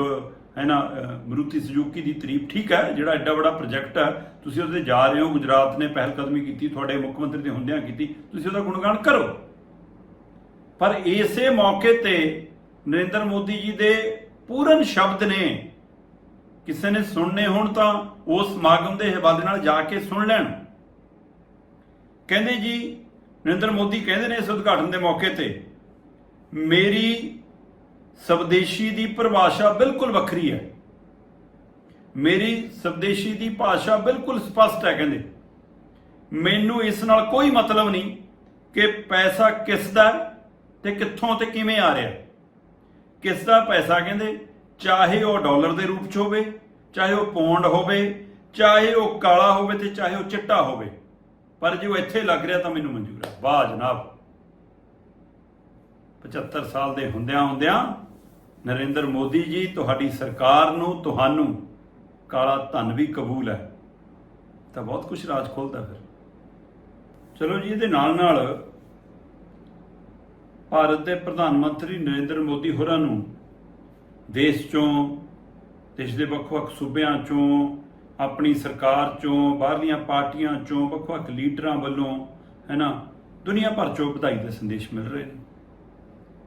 ਹੈ ਨਾ ਮਰੂਤੀ ਸੁਜ਼ੂਕੀ ਦੀ ਤਾਰੀਫ ਠੀਕ ਹੈ, ਜਿਹੜਾ ਐਡਾ ਵੱਡਾ ਪ੍ਰੋਜੈਕਟ ਹੈ, ਤੁਸੀਂ ਉਹਦੇ ਜਾ ਰਹੇ ਹੋ, ਗੁਜਰਾਤ ਨੇ ਪਹਿਲ ਕਦਮੀ ਕੀਤੀ, ਤੁਹਾਡੇ ਮੁੱਖ ਮੰਤਰੀ ਦੇ ਹੁੰਦਿਆਂ ਕੀਤੀ, ਤੁਸੀਂ ਉਹਦਾ ਗੁਣਗਾਨ ਕਰੋ। ਪਰ ਇਸੇ ਮੌਕੇ ਤੇ ਨਰਿੰਦਰ ਮੋਦੀ ਜੀ ਦੇ ਪੂਰਨ ਸ਼ਬਦ ਨੇ, ਕਿਸੇ ਨੇ ਸੁਣਨੇ ਹੋਣ ਤਾਂ ਉਸ ਸਮਾਗਮ ਦੇ ਹਵਾਲੇ ਨਾਲ ਜਾ ਕੇ ਸੁਣ ਲੈਣ। ਕਹਿੰਦੇ ਜੀ, ਨਰਿੰਦਰ ਮੋਦੀ ਕਹਿੰਦੇ ਨੇ ਇਸ ਉਦਘਾਟਨ ਦੇ ਮੌਕੇ ਤੇ, ਮੇਰੀ ਸਵਦੇਸ਼ੀ ਦੀ ਪਰਿਭਾਸ਼ਾ ਬਿਲਕੁਲ ਵੱਖਰੀ ਹੈ। ਮੇਰੀ ਸਵਦੇਸ਼ੀ ਦੀ ਭਾਸ਼ਾ ਬਿਲਕੁਲ ਸਪਸ਼ਟ ਹੈ, ਕਹਿੰਦੇ। ਮੈਨੂੰ ਇਸ ਨਾਲ ਕੋਈ ਮਤਲਬ ਨਹੀਂ ਕਿ ਪੈਸਾ ਕਿਸ ਦਾ ਹੈ ਤੇ ਕਿੱਥੋਂ ਤੇ ਕਿਵੇਂ ਆ ਰਿਹਾ ਕਿਸ ਦਾ ਪੈਸਾ, ਕਹਿੰਦੇ, ਚਾਹੇ ਉਹ ਡਾਲਰ ਦੇ ਰੂਪ ਚ ਹੋਵੇ, ਚਾਹੇ ਉਹ ਪੌਂਡ ਹੋਵੇ, ਚਾਹੇ ਉਹ ਕਾਲਾ ਹੋਵੇ ਤੇ ਚਾਹੇ ਉਹ ਚਿੱਟਾ ਹੋਵੇ। ਪਰ ਜੇ ਉਹ ਇੱਥੇ ਲੱਗ ਰਿਹਾ ਤਾਂ ਮੈਨੂੰ ਮਨਜ਼ੂਰ ਹੈ। ਵਾਹ ਜਨਾਬ। 75 ਸਾਲ ਦੇ ਹੁੰਦਿਆਂ ਹੁੰਦਿਆਂ ਨਰਿੰਦਰ ਮੋਦੀ ਜੀ, ਤੁਹਾਡੀ ਸਰਕਾਰ ਨੂੰ, ਤੁਹਾਨੂੰ ਕਾਲਾ ਧਨ ਵੀ ਕਬੂਲ ਹੈ। ਤਾਂ ਬਹੁਤ ਕੁਝ ਰਾਜ ਖੋਲਦਾ ਫਿਰ। ਚਲੋ ਜੀ, ਇਹਦੇ ਨਾਲ ਨਾਲ ਭਾਰਤ ਦੇ ਪ੍ਰਧਾਨ ਮੰਤਰੀ ਨਰਿੰਦਰ ਮੋਦੀ ਹੋਰਾਂ ਨੂੰ ਦੇਸ਼ ਚੋਂ, ਦੇਸ਼ ਦੇ ਵੱਖ-ਵੱਖ ਸੂਬਿਆਂ ਚੋਂ, ਆਪਣੀ ਸਰਕਾਰ ਚੋਂ, ਬਾਹਰਲੀਆਂ ਪਾਰਟੀਆਂ ਚੋਂ, ਵੱਖ-ਵੱਖ ਲੀਡਰਾਂ ਵੱਲੋਂ, ਹੈ ਨਾ, ਦੁਨੀਆ ਭਰ ਚੋਂ ਵਧਾਈ ਦੇ ਸੰਦੇਸ਼ ਮਿਲ ਰਹੇ ਨੇ।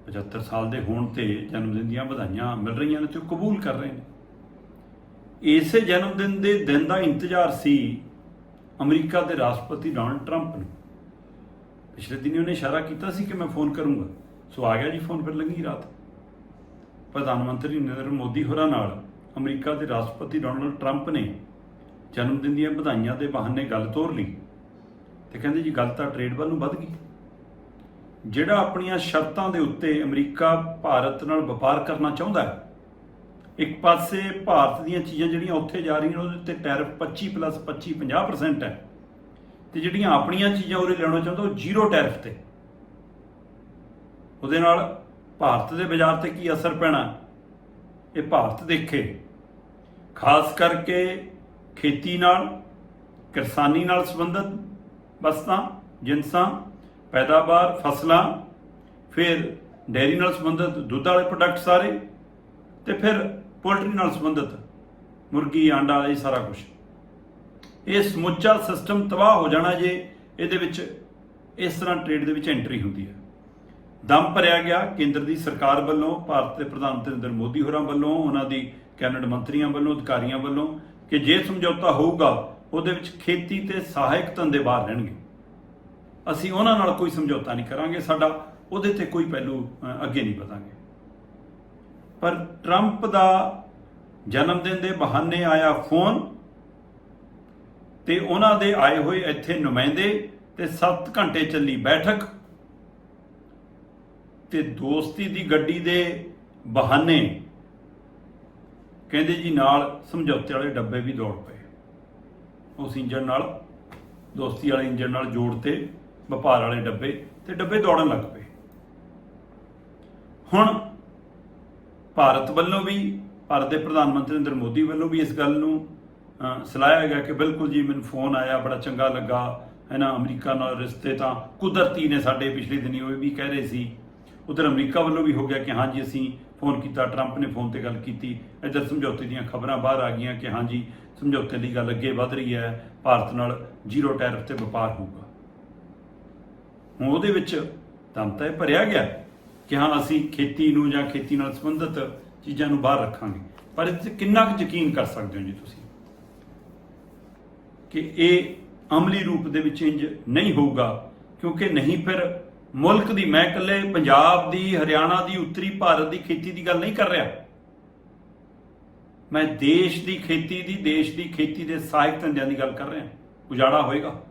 75 ਸਾਲ ਦੇ ਹੋਣ ਤੇ ਜਨਮ ਦਿਨ ਦੀਆਂ ਵਧਾਈਆਂ ਮਿਲ ਰਹੀਆਂ ਨੇ ਤੇ ਉਹ ਕਬੂਲ ਕਰ ਰਹੇ ਨੇ। ਇਸੇ ਜਨਮ ਦਿਨ ਦੇ ਦਿਨ ਦਾ ਇੰਤਜ਼ਾਰ ਸੀ ਅਮਰੀਕਾ ਦੇ ਰਾਸ਼ਟਰਪਤੀ ਡੋਨਲਡ ਟਰੰਪ ਨੂੰ। ਪਿਛਲੇ ਦਿਨੀ ਉਹਨੇ ਇਸ਼ਾਰਾ ਕੀਤਾ ਸੀ ਕਿ ਮੈਂ ਫੋਨ ਕਰੂੰਗਾ। ਸੋ ਆ ਗਿਆ ਜੀ ਫੋਨ ਫਿਰ ਲੰਗੀ ਰਾਤ। ਪ੍ਰਧਾਨ ਮੰਤਰੀ ਨਰਿੰਦਰ ਮੋਦੀ ਹੋਰਾਂ ਨਾਲ ਅਮਰੀਕਾ ਦੇ ਰਾਸ਼ਟਰਪਤੀ ਡੋਨਲਡ ਟਰੰਪ ਨੇ ਜਨਮ ਦਿਨ ਦੀਆਂ ਵਧਾਈਆਂ ਦੇ ਬਹਾਨੇ ਗੱਲ ਤੋਰ ਲਈ ਤੇ ਕਹਿੰਦੇ ਜੀ ਗੱਲ ਤਾਂ ਟ੍ਰੇਡ ਵੱਲ ਨੂੰ ਵੱਧ ਗਈ। ਜਿਹੜਾ ਆਪਣੀਆਂ ਸ਼ਰਤਾਂ ਦੇ ਉੱਤੇ ਅਮਰੀਕਾ ਭਾਰਤ ਨਾਲ ਵਪਾਰ ਕਰਨਾ ਚਾਹੁੰਦਾ ਹੈ, ਇੱਕ ਪਾਸੇ ਭਾਰਤ ਦੀਆਂ ਚੀਜ਼ਾਂ ਜਿਹੜੀਆਂ ਉੱਥੇ ਜਾ ਰਹੀਆਂ ਉਹਦੇ ਉੱਤੇ ਟੈਰਿਫ 25 ਪਲੱਸ 25 50% ਹੈ। ਤੇ ਜਿਹੜੀਆਂ ਆਪਣੀਆਂ ਚੀਜ਼ਾਂ ਉਰੇ ਲਿਆਉਣਾ ਚਾਹੁੰਦਾ, ਉਹ ਜ਼ੀਰੋ ਟੈਰਿਫ ਤੇ। ਉਹਦੇ ਨਾਲ ਭਾਰਤ ਦੇ ਬਾਜ਼ਾਰ ਤੇ ਕੀ ਅਸਰ ਪੈਣਾ? ਇਹ ਭਾਰਤ ਦੇਖੇ। ਖਾਸ ਕਰਕੇ ਖੇਤੀ ਨਾਲ, ਕਿਸਾਨੀ ਨਾਲ ਸੰਬੰਧਿਤ ਵਸਤਾਂ ਜਿੰਸਾਂ ਪੈਦਾਵਾਰ, ਫਸਲਾਂ, ਫਿਰ ਡੇਅਰੀ ਨਾਲ ਸੰਬੰਧਿਤ ਦੁੱਧ ਵਾਲੇ ਪ੍ਰੋਡਕਟ ਸਾਰੇ ਤੇ ਫਿਰ ਪੋਲਟਰੀ ਨਾਲ ਸੰਬੰਧਿਤ ਮੁਰਗੀ, ਆਂਡਾ, ਇਹ ਸਾਰਾ ਕੁਝ ਇਹ ਸਮੁੱਚਾ ਸਿਸਟਮ ਤਬਾਹ ਹੋ ਜਾਣਾ ਜੇ ਇਹਦੇ ਵਿੱਚ ਇਸ ਤਰ੍ਹਾਂ ਟ੍ਰੇਡ ਦੇ ਵਿੱਚ ਐਂਟਰੀ ਹੁੰਦੀ ਹੈ। ਦਮ ਭਰਿਆ ਗਿਆ ਕੇਂਦਰ ਦੀ ਸਰਕਾਰ ਵੱਲੋਂ, ਭਾਰਤ ਦੇ ਪ੍ਰਧਾਨ ਮੰਤਰੀ ਨਰਿੰਦਰ ਮੋਦੀ ਹੋਰਾਂ ਵੱਲੋਂ, ਉਹਨਾਂ ਦੀ ਕੈਬਨਿਟ ਮੰਤਰੀਆਂ ਵੱਲੋਂ, ਅਧਿਕਾਰੀਆਂ ਵੱਲੋਂ ਕਿ ਜੇ ਸਮਝੌਤਾ ਹੋਊਗਾ, ਉਹਦੇ ਵਿੱਚ ਖੇਤੀ ਤੇ ਸਹਾਇਕ ਧੰਦੇ ਬਾਹਰ ਰਹਿਣਗੇ। ਅਸੀਂ ਉਹਨਾਂ ਨਾਲ ਕੋਈ ਸਮਝੌਤਾ ਨਹੀਂ ਕਰਾਂਗੇ, ਸਾਡਾ ਉਹਦੇ ਤੇ ਕੋਈ ਪਹਿਲੂ ਅੱਗੇ ਨਹੀਂ ਵਧਾਂਗੇ। ਪਰ ਟਰੰਪ ਦਾ ਜਨਮ ਦਿਨ ਦੇ ਬਹਾਨੇ ਆਇਆ ਫੋਨ ਤੇ ਉਹਨਾਂ ਦੇ ਆਏ ਹੋਏ ਇੱਥੇ ਨੁਮਾਇੰਦੇ ਤੇ 7 ਘੰਟੇ ਚੱਲੀ ਬੈਠਕ ਤੇ ਦੋਸਤੀ ਦੀ ਗੱਡੀ ਦੇ ਬਹਾਨੇ ਕਹਿੰਦੇ ਜੀ ਨਾਲ ਸਮਝੌਤੇ ਵਾਲੇ ਡੱਬੇ ਵੀ ਦੌੜ ਪਏ। ਉਸ ਇੰਜਣ ਨਾਲ, ਦੋਸਤੀ ਵਾਲੇ ਇੰਜਣ ਨਾਲ ਜੋੜ ਤੇ ਵਪਾਰ ਵਾਲੇ ਡੱਬੇ ਤੇ ਡੱਬੇ ਦੌੜਨ ਲੱਗ ਪਏ। ਹੁਣ ਭਾਰਤ ਵੱਲੋਂ ਵੀ ਭਾਰਤ ਦੇ ਪ੍ਰਧਾਨ ਮੰਤਰੀ ਨਰਿੰਦਰ ਮੋਦੀ ਵੱਲੋਂ ਵੀ ਇਸ ਗੱਲ ਨੂੰ ਅ, ਸਲਾਹਿਆ ਗਿਆ ਕਿ ਬਿਲਕੁਲ ਜੀ ਮੈਨੂੰ ਫੋਨ ਆਇਆ ਬੜਾ ਚੰਗਾ ਲੱਗਾ ਹੈ ਨਾ ਅਮਰੀਕਾ ਨਾਲ ਰਿਸ਼ਤੇ ਤਾਂ ਕੁਦਰਤੀ ਨੇ ਸਾਡੇ ਪਿਛਲੇ ਦਿਨੀ ਉਹ ਵੀ ਕਹਿ ਰਹੇ ਸੀ। ਉਧਰ ਅਮਰੀਕਾ ਵੱਲੋਂ ਵੀ ਹੋ ਗਿਆ ਕਿ ਹਾਂਜੀ ਅਸੀਂ ਫੋਨ ਕੀਤਾ ਟਰੰਪ ਨੇ ਫੋਨ ਤੇ ਗੱਲ ਕੀਤੀ ਇੱਧਰ ਸਮਝੌਤੇ ਦੀਆਂ ਖਬਰਾਂ ਬਾਹਰ ਆ ਗਈਆਂ ਕਿ ਹਾਂਜੀ ਸਮਝੌਤੇ ਦੀ ਗੱਲ ਅੱਗੇ ਵਧ ਰਹੀ ਹੈ ਭਾਰਤ ਨਾਲ ਜ਼ੀਰੋ ਟੈਰਿਫ ਤੇ ਵਪਾਰ ਹੋਊਗਾ। ਹੁਣ ਉਹਦੇ ਵਿੱਚ ਦਮ ਤਾਂ ਇਹ ਭਰਿਆ ਗਿਆ ਕਿ ਹਾਂ, ਅਸੀਂ ਖੇਤੀ ਨੂੰ ਜਾਂ ਖੇਤੀ ਨਾਲ ਸੰਬੰਧਿਤ ਚੀਜ਼ਾਂ ਨੂੰ ਬਾਹਰ ਰੱਖਾਂਗੇ। ਪਰ ਇਸ 'ਤੇ ਕਿੰਨਾ ਕੁ ਯਕੀਨ ਕਰ ਸਕਦੇ ਹੋ ਜੀ ਤੁਸੀਂ? ਕਿ ਇਹ ਅਮਲੀ ਰੂਪ ਦੇ ਵਿੱਚ ਇੰਜ ਨਹੀਂ ਹੋਊਗਾ, ਕਿਉਂਕਿ ਨਹੀਂ ਫਿਰ ਮੁਲਕ ਦੀ ਮੈਂ ਇਕੱਲੇ ਪੰਜਾਬ ਦੀ, ਹਰਿਆਣਾ ਦੀ, ਉੱਤਰੀ ਭਾਰਤ ਦੀ ਖੇਤੀ ਦੀ ਗੱਲ ਨਹੀਂ ਕਰ ਰਿਹਾ। ਮੈਂ ਦੇਸ਼ ਦੀ ਖੇਤੀ ਦੀ, ਦੇਸ਼ ਦੀ ਖੇਤੀ ਦੇ ਸਹਾਇਕ ਧੰਦਿਆਂ ਦੀ ਗੱਲ ਕਰ ਰਿਹਾ। ਉਜਾੜਾ ਹੋਏਗਾ।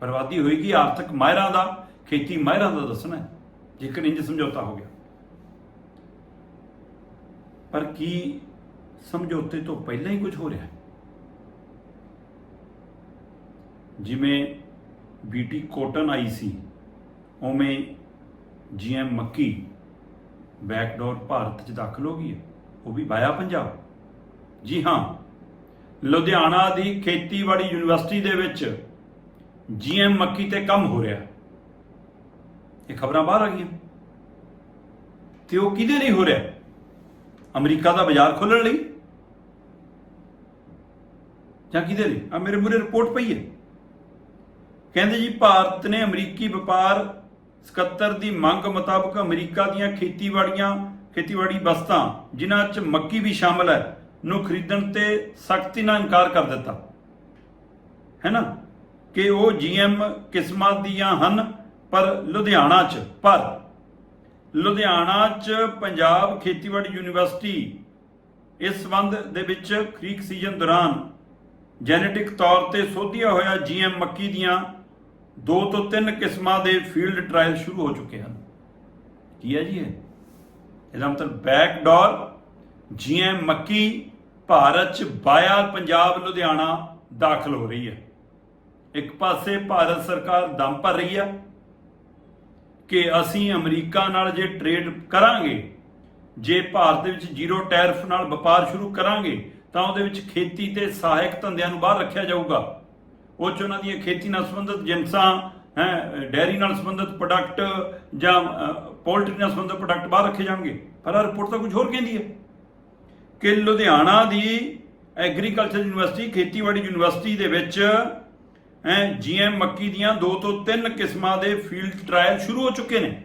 ਬਰਬਾਦੀ ਹੋਏਗੀ ਆਰਥਿਕ ਮਾਹਿਰਾਂ ਦਾ, ਖੇਤੀ ਮਾਹਿਰਾਂ ਦਾ ਦੱਸਣਾ ਜੇਕਰ ਇੰਜ ਸਮਝੌਤਾ ਹੋ ਗਿਆ। ਪਰ ਕੀ ਸਮਝੌਤੇ ਤੋਂ ਪਹਿਲਾਂ ਹੀ ਕੁਝ ਹੋ ਰਿਹਾ ਹੈ? ਜਿਵੇਂ ਬੀਟੀ ਕੋਟਨ ਆਈ ਸੀ, ਉਵੇਂ ਜੀਐਮ ਮੱਕੀ ਬੈਕਡੋਰ ਭਾਰਤ 'ਚ ਦਾਖਲ ਹੋ ਗਈ ਹੈ, ਉਹ ਵੀ ਬਾਇਆ ਪੰਜਾਬ। ਜੀ ਹਾਂ, ਲੁਧਿਆਣਾ ਦੀ ਖੇਤੀਬਾੜੀ ਯੂਨੀਵਰਸਿਟੀ ਦੇ ਵਿੱਚ ਜੀਐਮ ਮੱਕੀ ਤੇ ਕੰਮ ਹੋ ਰਿਹਾ। ਇਹ ਖਬਰਾਂ ਬਾਹਰ ਆ ਗਈਆਂ। ਤੇ ਉਹ ਕਿਹਦੇ ਲਈ ਹੋ ਰਿਹਾ? ਅਮਰੀਕਾ ਦਾ ਬਾਜ਼ਾਰ ਖੋਲਣ ਲਈ? ਜਾਂ ਕਿਹਦੇ ਲਈ? ਆ ਮੇਰੇ ਮੂਰੇ ਰਿਪੋਰਟ ਪਈ ਹੈ। ਕਹਿੰਦੇ ਜੀ, ਭਾਰਤ ਨੇ ਅਮਰੀਕੀ ਵਪਾਰ ਸਕੱਤਰ ਦੀ ਮੰਗ ਮੁਤਾਬਕ ਅਮਰੀਕਾ ਦੀਆਂ ਖੇਤੀਬਾੜੀਆਂ, ਖੇਤੀਬਾੜੀ ਵਸਤਾਂ ਜਿਨ੍ਹਾਂ 'ਚ ਮੱਕੀ ਵੀ ਸ਼ਾਮਲ ਹੈ, ਨੂੰ ਖਰੀਦਣ ਤੇ ਸਖਤੀ ਨਾਲ ਇਨਕਾਰ ਕਰ ਦਿੱਤਾ। ਹੈ ਨਾ? ਕਿ ਉਹ ਜੀਐਮ ਕਿਸਮਾਂ ਦੀਆਂ ਹਨ, ਪਰ ਲੁਧਿਆਣਾ 'ਚ, ਪਰ ਲੁਧਿਆਣਾ 'ਚ ਪੰਜਾਬ ਖੇਤੀਬਾੜੀ ਯੂਨੀਵਰਸਿਟੀ ਇਸ ਸੰਬੰਧ ਦੇ ਵਿੱਚ ਖਰੀਕ ਸੀਜ਼ਨ ਦੌਰਾਨ ਜੈਨੇਟਿਕ ਤੌਰ ਤੇ ਸੋਧਿਆ ਹੋਇਆ ਜੀਐਮ ਮੱਕੀ ਦੀਆਂ ਦੋ ਤੋਂ ਤਿੰਨ ਕਿਸਮਾਂ ਦੇ ਫੀਲਡ ਟ੍ਰਾਇਲ ਸ਼ੁਰੂ ਹੋ ਚੁੱਕੇ ਹਨ। ਕੀ ਹੈ ਜੀ ਇਹ? ਇਹਦਾ ਮਤਲਬ ਬੈਕਡੋਰ ਜੀਐਮ ਮੱਕੀ, ਭਾਰਤ 'ਚ ਬਾਇਆ ਪੰਜਾਬ ਲੁਧਿਆਣਾ ਦਾਖਲ ਹੋ ਰਹੀ ਹੈ। ਇੱਕ ਪਾਸੇ ਭਾਰਤ ਸਰਕਾਰ ਦਮ ਭਰ ਰਹੀ ਆ ਕਿ ਅਸੀਂ ਅਮਰੀਕਾ ਨਾਲ ਜੇ ਟ੍ਰੇਡ ਕਰਾਂਗੇ, ਜੇ ਭਾਰਤ ਦੇ ਵਿੱਚ ਜ਼ੀਰੋ ਟੈਰਿਫ ਨਾਲ ਵਪਾਰ ਸ਼ੁਰੂ ਕਰਾਂਗੇ, ਤਾਂ ਉਹਦੇ ਵਿੱਚ ਖੇਤੀ ਤੇ ਸਹਾਇਕ ਧੰਦਿਆਂ ਨੂੰ ਬਾਹਰ ਰੱਖਿਆ ਜਾਊਗਾ। ਉਹ 'ਚ ਉਹਨਾਂ ਦੀਆਂ ਖੇਤੀ ਨਾਲ ਸੰਬੰਧਿਤ ਜਿੰਸਾਂ, ਹੈ, ਡੈਰੀ ਨਾਲ ਸੰਬੰਧਿਤ ਪ੍ਰੋਡਕਟ ਜਾਂ ਪੋਲਟਰੀ ਨਾਲ ਸੰਬੰਧਿਤ ਪ੍ਰੋਡਕਟ ਬਾਹਰ ਰੱਖੇ ਜਾਣਗੇ। ਪਰ ਆਹ ਰਿਪੋਰਟ ਤਾਂ ਕੁਝ ਹੋਰ ਕਹਿੰਦੀ ਹੈ ਕਿ ਲੁਧਿਆਣਾ ਦੀ ਐਗਰੀਕਲਚਰ ਯੂਨੀਵਰਸਿਟੀ, ਖੇਤੀਬਾੜੀ ਯੂਨੀਵਰਸਿਟੀ ਦੇ ਵਿੱਚ ਹੈ, ਜੀਐਮ ਮੱਕੀ ਦੀਆਂ ਦੋ ਤੋਂ ਤਿੰਨ ਕਿਸਮਾਂ ਦੇ ਫੀਲਡ ਟ੍ਰਾਇਲ ਸ਼ੁਰੂ ਹੋ ਚੁੱਕੇ ਨੇ।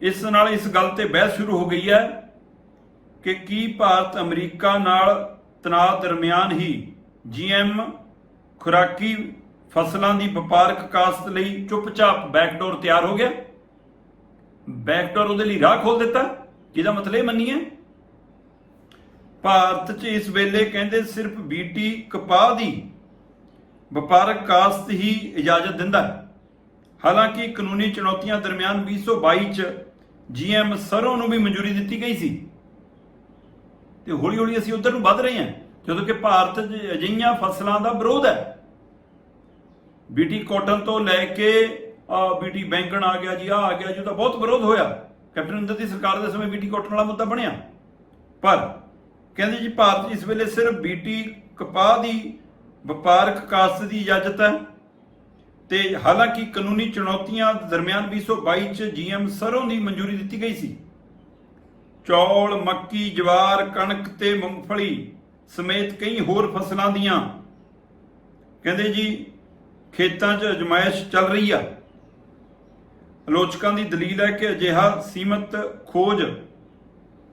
ਇਸ ਨਾਲ ਇਸ ਗੱਲ ਤੇ ਬਹਿਸ ਸ਼ੁਰੂ ਹੋ ਗਈ ਹੈ ਕਿ ਕੀ ਭਾਰਤ ਅਮਰੀਕਾ ਨਾਲ ਤਣਾਅ ਦਰਮਿਆਨ ਹੀ ਜੀਐਮ ਖੁਰਾਕੀ ਫਸਲਾਂ ਦੀ ਵਪਾਰਕ ਕਾਸ਼ਤ ਲਈ ਚੁੱਪਚਾਪ ਬੈਕਡੋਰ ਤਿਆਰ ਹੋ ਗਿਆ? ਬੈਕਡੋਰ ਉਹਦੇ ਲਈ ਰਾਹ ਖੋਲ ਦਿੱਤਾ? ਜਿਹਦਾ ਮਤਲਬ ਇਹ ਮੰਨੀਏ? ਭਾਰਤ 'ਚ ਇਸ ਵੇਲੇ ਕਹਿੰਦੇ ਸਿਰਫ ਬੀਟੀ ਕਪਾਹ ਦੀ ਵਪਾਰਕ ਕਾਸ਼ਤ ਹੀ ਇਜਾਜ਼ਤ ਦਿੰਦਾ ਹੈ। ਹਾਲਾਂਕਿ ਕਾਨੂੰਨੀ ਚੁਣੌਤੀਆਂ ਦਰਮਿਆਨ 2022 ਚ ਜੀਐਮ ਸਰੋਂ ਨੂੰ ਵੀ ਮਨਜ਼ੂਰੀ ਦਿੱਤੀ ਗਈ ਸੀ। ਤੇ ਹੌਲੀ ਹੌਲੀ ਅਸੀਂ ਉਧਰ ਨੂੰ ਵੱਧ ਰਹੇ ਹਾਂ, ਜਦੋਂ ਕਿ ਭਾਰਤ 'ਚ ਅਜਿਹੀਆਂ ਫਸਲਾਂ ਦਾ ਵਿਰੋਧ ਹੈ। ਬੀਟੀ ਕਾਟਨ ਤੋਂ ਲੈ ਕੇ, ਆ ਬੀਟੀ ਬੈਂਗਣ ਆ ਗਿਆ ਜੀ, ਆ ਆ ਗਿਆ ਜੀ ਉਹਦਾ ਬਹੁਤ ਵਿਰੋਧ ਹੋਇਆ। ਕੈਪਟਨ ਅਮਰਿੰਦਰ ਦੀ ਸਰਕਾਰ ਦੇ ਸਮੇਂ ਬੀਟੀ ਕਾਟਨ ਵਾਲਾ ਮੁੱਦਾ ਬਣਿਆ। ਪਰ ਕਹਿੰਦੇ ਜੀ, ਭਾਰਤ ਇਸ ਵੇਲੇ ਸਿਰਫ ਬੀਟੀ ਕਪਾਹ ਦੀ ਵਪਾਰਕ ਕਾਸ਼ਤ ਦੀ ਇਜਾਜ਼ਤ ਹੈ ਤੇ ਹਾਲਾਂਕਿ ਕਾਨੂੰਨੀ ਚੁਣੌਤੀਆਂ ਦਰਮਿਆਨ 2022 ਚ ਜੀਐਮ ਸਰੋਂ ਦੀ ਮਨਜ਼ੂਰੀ ਦਿੱਤੀ ਗਈ ਸੀ। ਚੌਲ, ਮੱਕੀ, ਜਵਾਰ, ਕਣਕ ਤੇ ਮੂੰਗਫਲੀ ਸਮੇਤ ਕਈ ਹੋਰ ਫਸਲਾਂ ਦੀਆਂ। ਕਹਿੰਦੇ ਜੀ, ਖੇਤਾਂ 'ਚ ਅਜਮਾਇਸ਼ ਚੱਲ ਰਹੀ ਆ। ਆਲੋਚਕਾਂ ਦੀ ਦਲੀਲ ਹੈ ਕਿ ਅਜਿਹਾ ਸੀਮਤ ਖੋਜ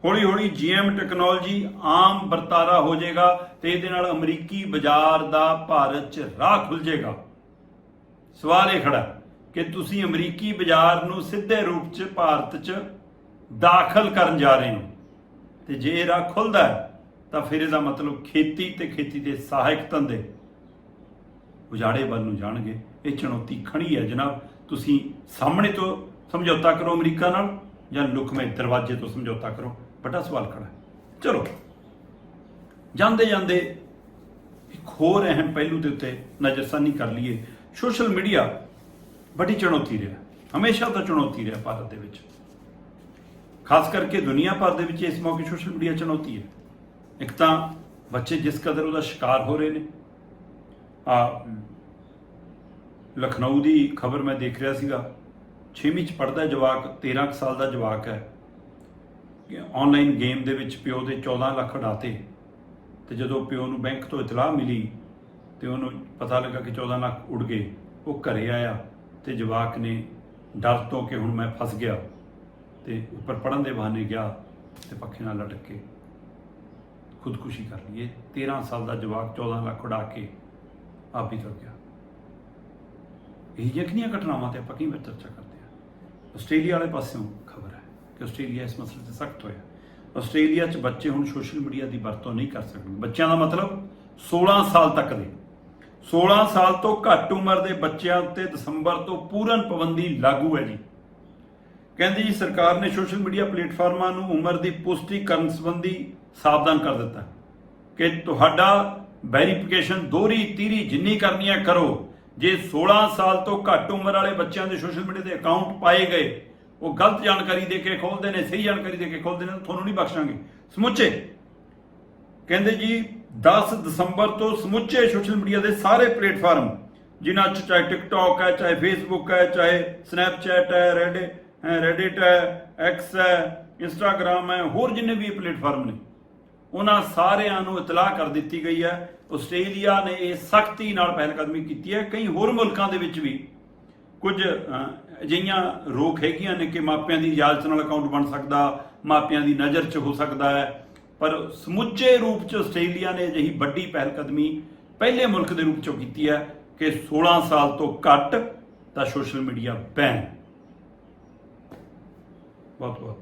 ਹੌਲੀ ਹੌਲੀ ਜੀਐਮ ਟੈਕਨੋਲੋਜੀ ਆਮ ਵਰਤਾਰਾ ਹੋ ਜਾਏਗਾ ਤੇ ਇਹਦੇ ਨਾਲ ਅਮਰੀਕੀ ਬਾਜ਼ਾਰ ਦਾ ਭਾਰਤ 'ਚ ਰਾਹ ਖੁੱਲ ਜਾਏਗਾ। ਸਵਾਲ ਇਹ ਖੜਾ ਕਿ ਤੁਸੀਂ ਅਮਰੀਕੀ ਬਾਜ਼ਾਰ ਨੂੰ ਸਿੱਧੇ ਰੂਪ 'ਚ ਭਾਰਤ 'ਚ ਦਾਖਲ ਕਰਨ ਜਾ ਰਹੇ ਹੋ ਤੇ ਜੇ ਇਹ ਰਾਹ ਖੁੱਲਦਾ ਹੈ, ਤਾਂ ਫਿਰ ਇਹਦਾ ਮਤਲਬ ਖੇਤੀ ਤੇ ਖੇਤੀ ਦੇ ਸਹਾਇਕ ਧੰਦੇ ਉਜਾੜੇ ਵੱਲ ਨੂੰ ਜਾਣਗੇ। ਇਹ ਚੁਣੌਤੀ ਖੜੀ ਹੈ ਜਨਾਬ। ਤੁਸੀਂ ਸਾਹਮਣੇ ਤੋਂ ਸਮਝੌਤਾ ਕਰੋ ਅਮਰੀਕਾ ਨਾਲ ਜਾਂ ਲੁਕਵੇਂ ਦਰਵਾਜ਼ੇ ਤੋਂ ਸਮਝੌਤਾ ਕਰੋ। ਵੱਡਾ ਸਵਾਲ ਖੜਾ ਚਲੋ। ਜਾਂਦੇ ਜਾਂਦੇ ਇੱਕ ਹੋਰ ਅਹਿਮ ਪਹਿਲੂ ਦੇ ਉੱਤੇ ਨਜ਼ਰਸਾਨੀ ਕਰ ਲਈਏ। ਸੋਸ਼ਲ ਮੀਡੀਆ ਵੱਡੀ ਚੁਣੌਤੀ ਰਿਹਾ। ਹਮੇਸ਼ਾ ਤਾਂ ਚੁਣੌਤੀ ਰਿਹਾ ਭਾਰਤ ਦੇ ਵਿੱਚ। ਖਾਸ ਕਰਕੇ ਦੁਨੀਆ ਭਰ ਦੇ ਵਿੱਚ ਇਸ ਮੌਕੇ ਸੋਸ਼ਲ ਮੀਡੀਆ ਚੁਣੌਤੀ ਹੈ। ਇੱਕ ਤਾਂ ਬੱਚੇ ਜਿਸ ਕਦਰ ਉਹਦਾ ਸ਼ਿਕਾਰ ਹੋ ਰਹੇ ਨੇ। ਆ ਲਖਨਊ ਦੀ ਖਬਰ ਮੈਂ ਦੇਖ ਰਿਹਾ ਸੀਗਾ। 6ਵੀਂ ਚ ਪੜਦਾ ਜਵਾਕ 13 ਕੁ ਸਾਲ ਦਾ ਜਵਾਕ ਹੈ। ਆਨਲਾਈਨ ਗੇਮ ਦੇ ਵਿੱਚ ਪਿਓ ਦੇ 14 ਲੱਖ ਉਡਾਤੇ। ਤੇ ਜਦੋਂ ਪਿਓ ਨੂੰ ਬੈਂਕ ਤੋਂ ਇਤਲਾਹ ਮਿਲੀ, ਤੇ ਉਹਨੂੰ ਪਤਾ ਲੱਗਾ ਕਿ 14 ਲੱਖ ਉੱਡ ਗਏ। ਉਹ ਘਰੇ ਆਇਆ ਤੇ ਜਵਾਕ ਨੇ ਡਰ ਤੋਂ ਕਿ ਹੁਣ ਮੈਂ ਫਸ ਗਿਆ। ਤੇ ਉੱਪਰ ਪੜਨ ਦੇ ਬਹਾਨੇ ਗਿਆ ਤੇ ਪੱਖੇ ਨਾਲ ਲਟਕ ਕੇ ਖੁਦਕੁਸ਼ੀ ਕਰ ਲਈ ਇਹ 13 ਸਾਲ ਦਾ ਜਵਾਕ 14 ਲੱਖ ਉਡਾ ਕੇ ਆਪ ਹੀ ਤੁਰ ਗਿਆ। ਇਹ ਯਕਨੀਆਂ ਘਟਨਾਵਾਂ ਤੇ ਆਪਾਂ ਕੀ ਵਾਰ ਚਰਚਾ ਕਰਦੇ ਹਾਂ। ਆਸਟ੍ਰੇਲੀਆ ਵਾਲੇ ਪਾਸਿਓਂ ਖਬਰ ਹੈ। ਕਿ ਆਸਟ੍ਰੇਲੀਆ ਇਸ ਮਸਲੇ ਤੇ ਸਖਤ ਹੋਇਆ। ਆਸਟ੍ਰੇਲੀਆ 'ਚ ਬੱਚੇ ਹੁਣ ਸੋਸ਼ਲ ਮੀਡੀਆ ਦੀ ਵਰਤੋਂ ਨਹੀਂ ਕਰ ਸਕਦੇ। ਬੱਚਿਆਂ ਦਾ ਮਤਲਬ 16 ਸਾਲ ਤੱਕ ਦੇ। 16 ਸਾਲ ਤੋਂ ਘੱਟ ਉਮਰ ਦੇ ਬੱਚਿਆਂ ਉੱਤੇ ਦਸੰਬਰ ਤੋਂ ਪੂਰਨ ਪਾਬੰਦੀ ਲਾਗੂ ਹੈ ਜੀ। ਕਹਿੰਦੇ ਜੀ, ਸਰਕਾਰ ਨੇ ਸੋਸ਼ਲ ਮੀਡੀਆ ਪਲੇਟਫਾਰਮਾਂ ਨੂੰ ਉਮਰ ਦੀ ਪੁਸ਼ਟੀ ਕਰਨ ਸੰਬੰਧੀ ਸਾਵਧਾਨ ਕਰ ਦਿੱਤਾ। ਕਿ ਤੁਹਾਡਾ ਵੈਰੀਫਿਕੇਸ਼ਨ ਦੋਹਰੀ ਤੀਰੀ ਜਿੰਨੀ ਕਰਨੀ ਹੈ ਕਰੋ। ਜੇ 16 ਸਾਲ ਤੋਂ ਘੱਟ ਉਮਰ ਵਾਲੇ ਬੱਚਿਆਂ ਦੇ ਸੋਸ਼ਲ ਮੀਡੀਆ ਤੇ ਅਕਾਊਂਟ ਪਾਏ ਗਏ ਉਹ ਗਲਤ ਜਾਣਕਾਰੀ ਦੇ ਕੇ ਖੋਲਦੇ ਨੇ, ਸਹੀ ਜਾਣਕਾਰੀ ਦੇ ਕੇ ਖੋਲਦੇ ਨੇ, ਤੁਹਾਨੂੰ ਨਹੀਂ ਬਖਸ਼ਾਂਗੇ। ਸਮੁੱਚੇ। ਕਹਿੰਦੇ ਜੀ 10 ਦਸੰਬਰ ਤੋਂ ਸਮੁੱਚੇ ਸੋਸ਼ਲ ਮੀਡੀਆ ਦੇ ਸਾਰੇ ਪਲੇਟਫਾਰਮ, ਜਿਨ੍ਹਾਂ 'ਚ ਚਾਹੇ ਟਿਕਟੌਕ ਹੈ, ਚਾਹੇ ਫੇਸਬੁੱਕ ਹੈ, ਚਾਹੇ ਸਨੈਪਚੈਟ ਹੈ ਰੈਡ ਰੈਡਿਟ ਹੈ ਐਕਸ ਹੈ ਇੰਸਟਾਗ੍ਰam ਹੈ, ਹੋਰ ਜਿੰਨੇ ਵੀ ਪਲੇਟਫਾਰਮ ਨੇ, ਉਹਨਾਂ ਸਾਰਿਆਂ ਨੂੰ ਇਤਲਾਹ ਕਰ ਦਿੱਤੀ ਗਈ ਹੈ। ਆਸਟ੍ਰੇਲੀਆ ਨੇ ਇਹ ਸਖਤੀ ਨਾਲ ਪਹਿਲਕਦਮੀ ਕੀਤੀ ਹੈ। ਕਈ ਹੋਰ ਮੁਲਕਾਂ ਦੇ ਵਿੱਚ ਵੀ ਕੁਝ ਅਜਿਹੀਆਂ ਰੋਕ ਹੈਗੀਆਂ ਨੇ ਕਿ ਮਾਪਿਆਂ ਦੀ ਇਜਾਜ਼ਤ ਨਾਲ ਅਕਾਊਂਟ ਬਣ ਸਕਦਾ, ਮਾਪਿਆਂ ਦੀ ਨਜ਼ਰ 'ਚ ਹੋ ਸਕਦਾ ਹੈ। ਪਰ ਸਮੁੱਚੇ ਰੂਪ 'ਚ ਆਸਟ੍ਰੇਲੀਆ ਨੇ ਅਜਿਹੀ ਵੱਡੀ ਪਹਿਲਕਦਮੀ ਪਹਿਲੇ ਮੁਲਕ ਦੇ ਰੂਪ 'ਚੋਂ ਕੀਤੀ ਹੈ ਕਿ 16 ਸਾਲ ਤੋਂ ਘੱਟ ਦਾ ਸੋਸ਼ਲ ਮੀਡੀਆ ਬੈਨ। ਬਹੁਤ ਬਹੁਤ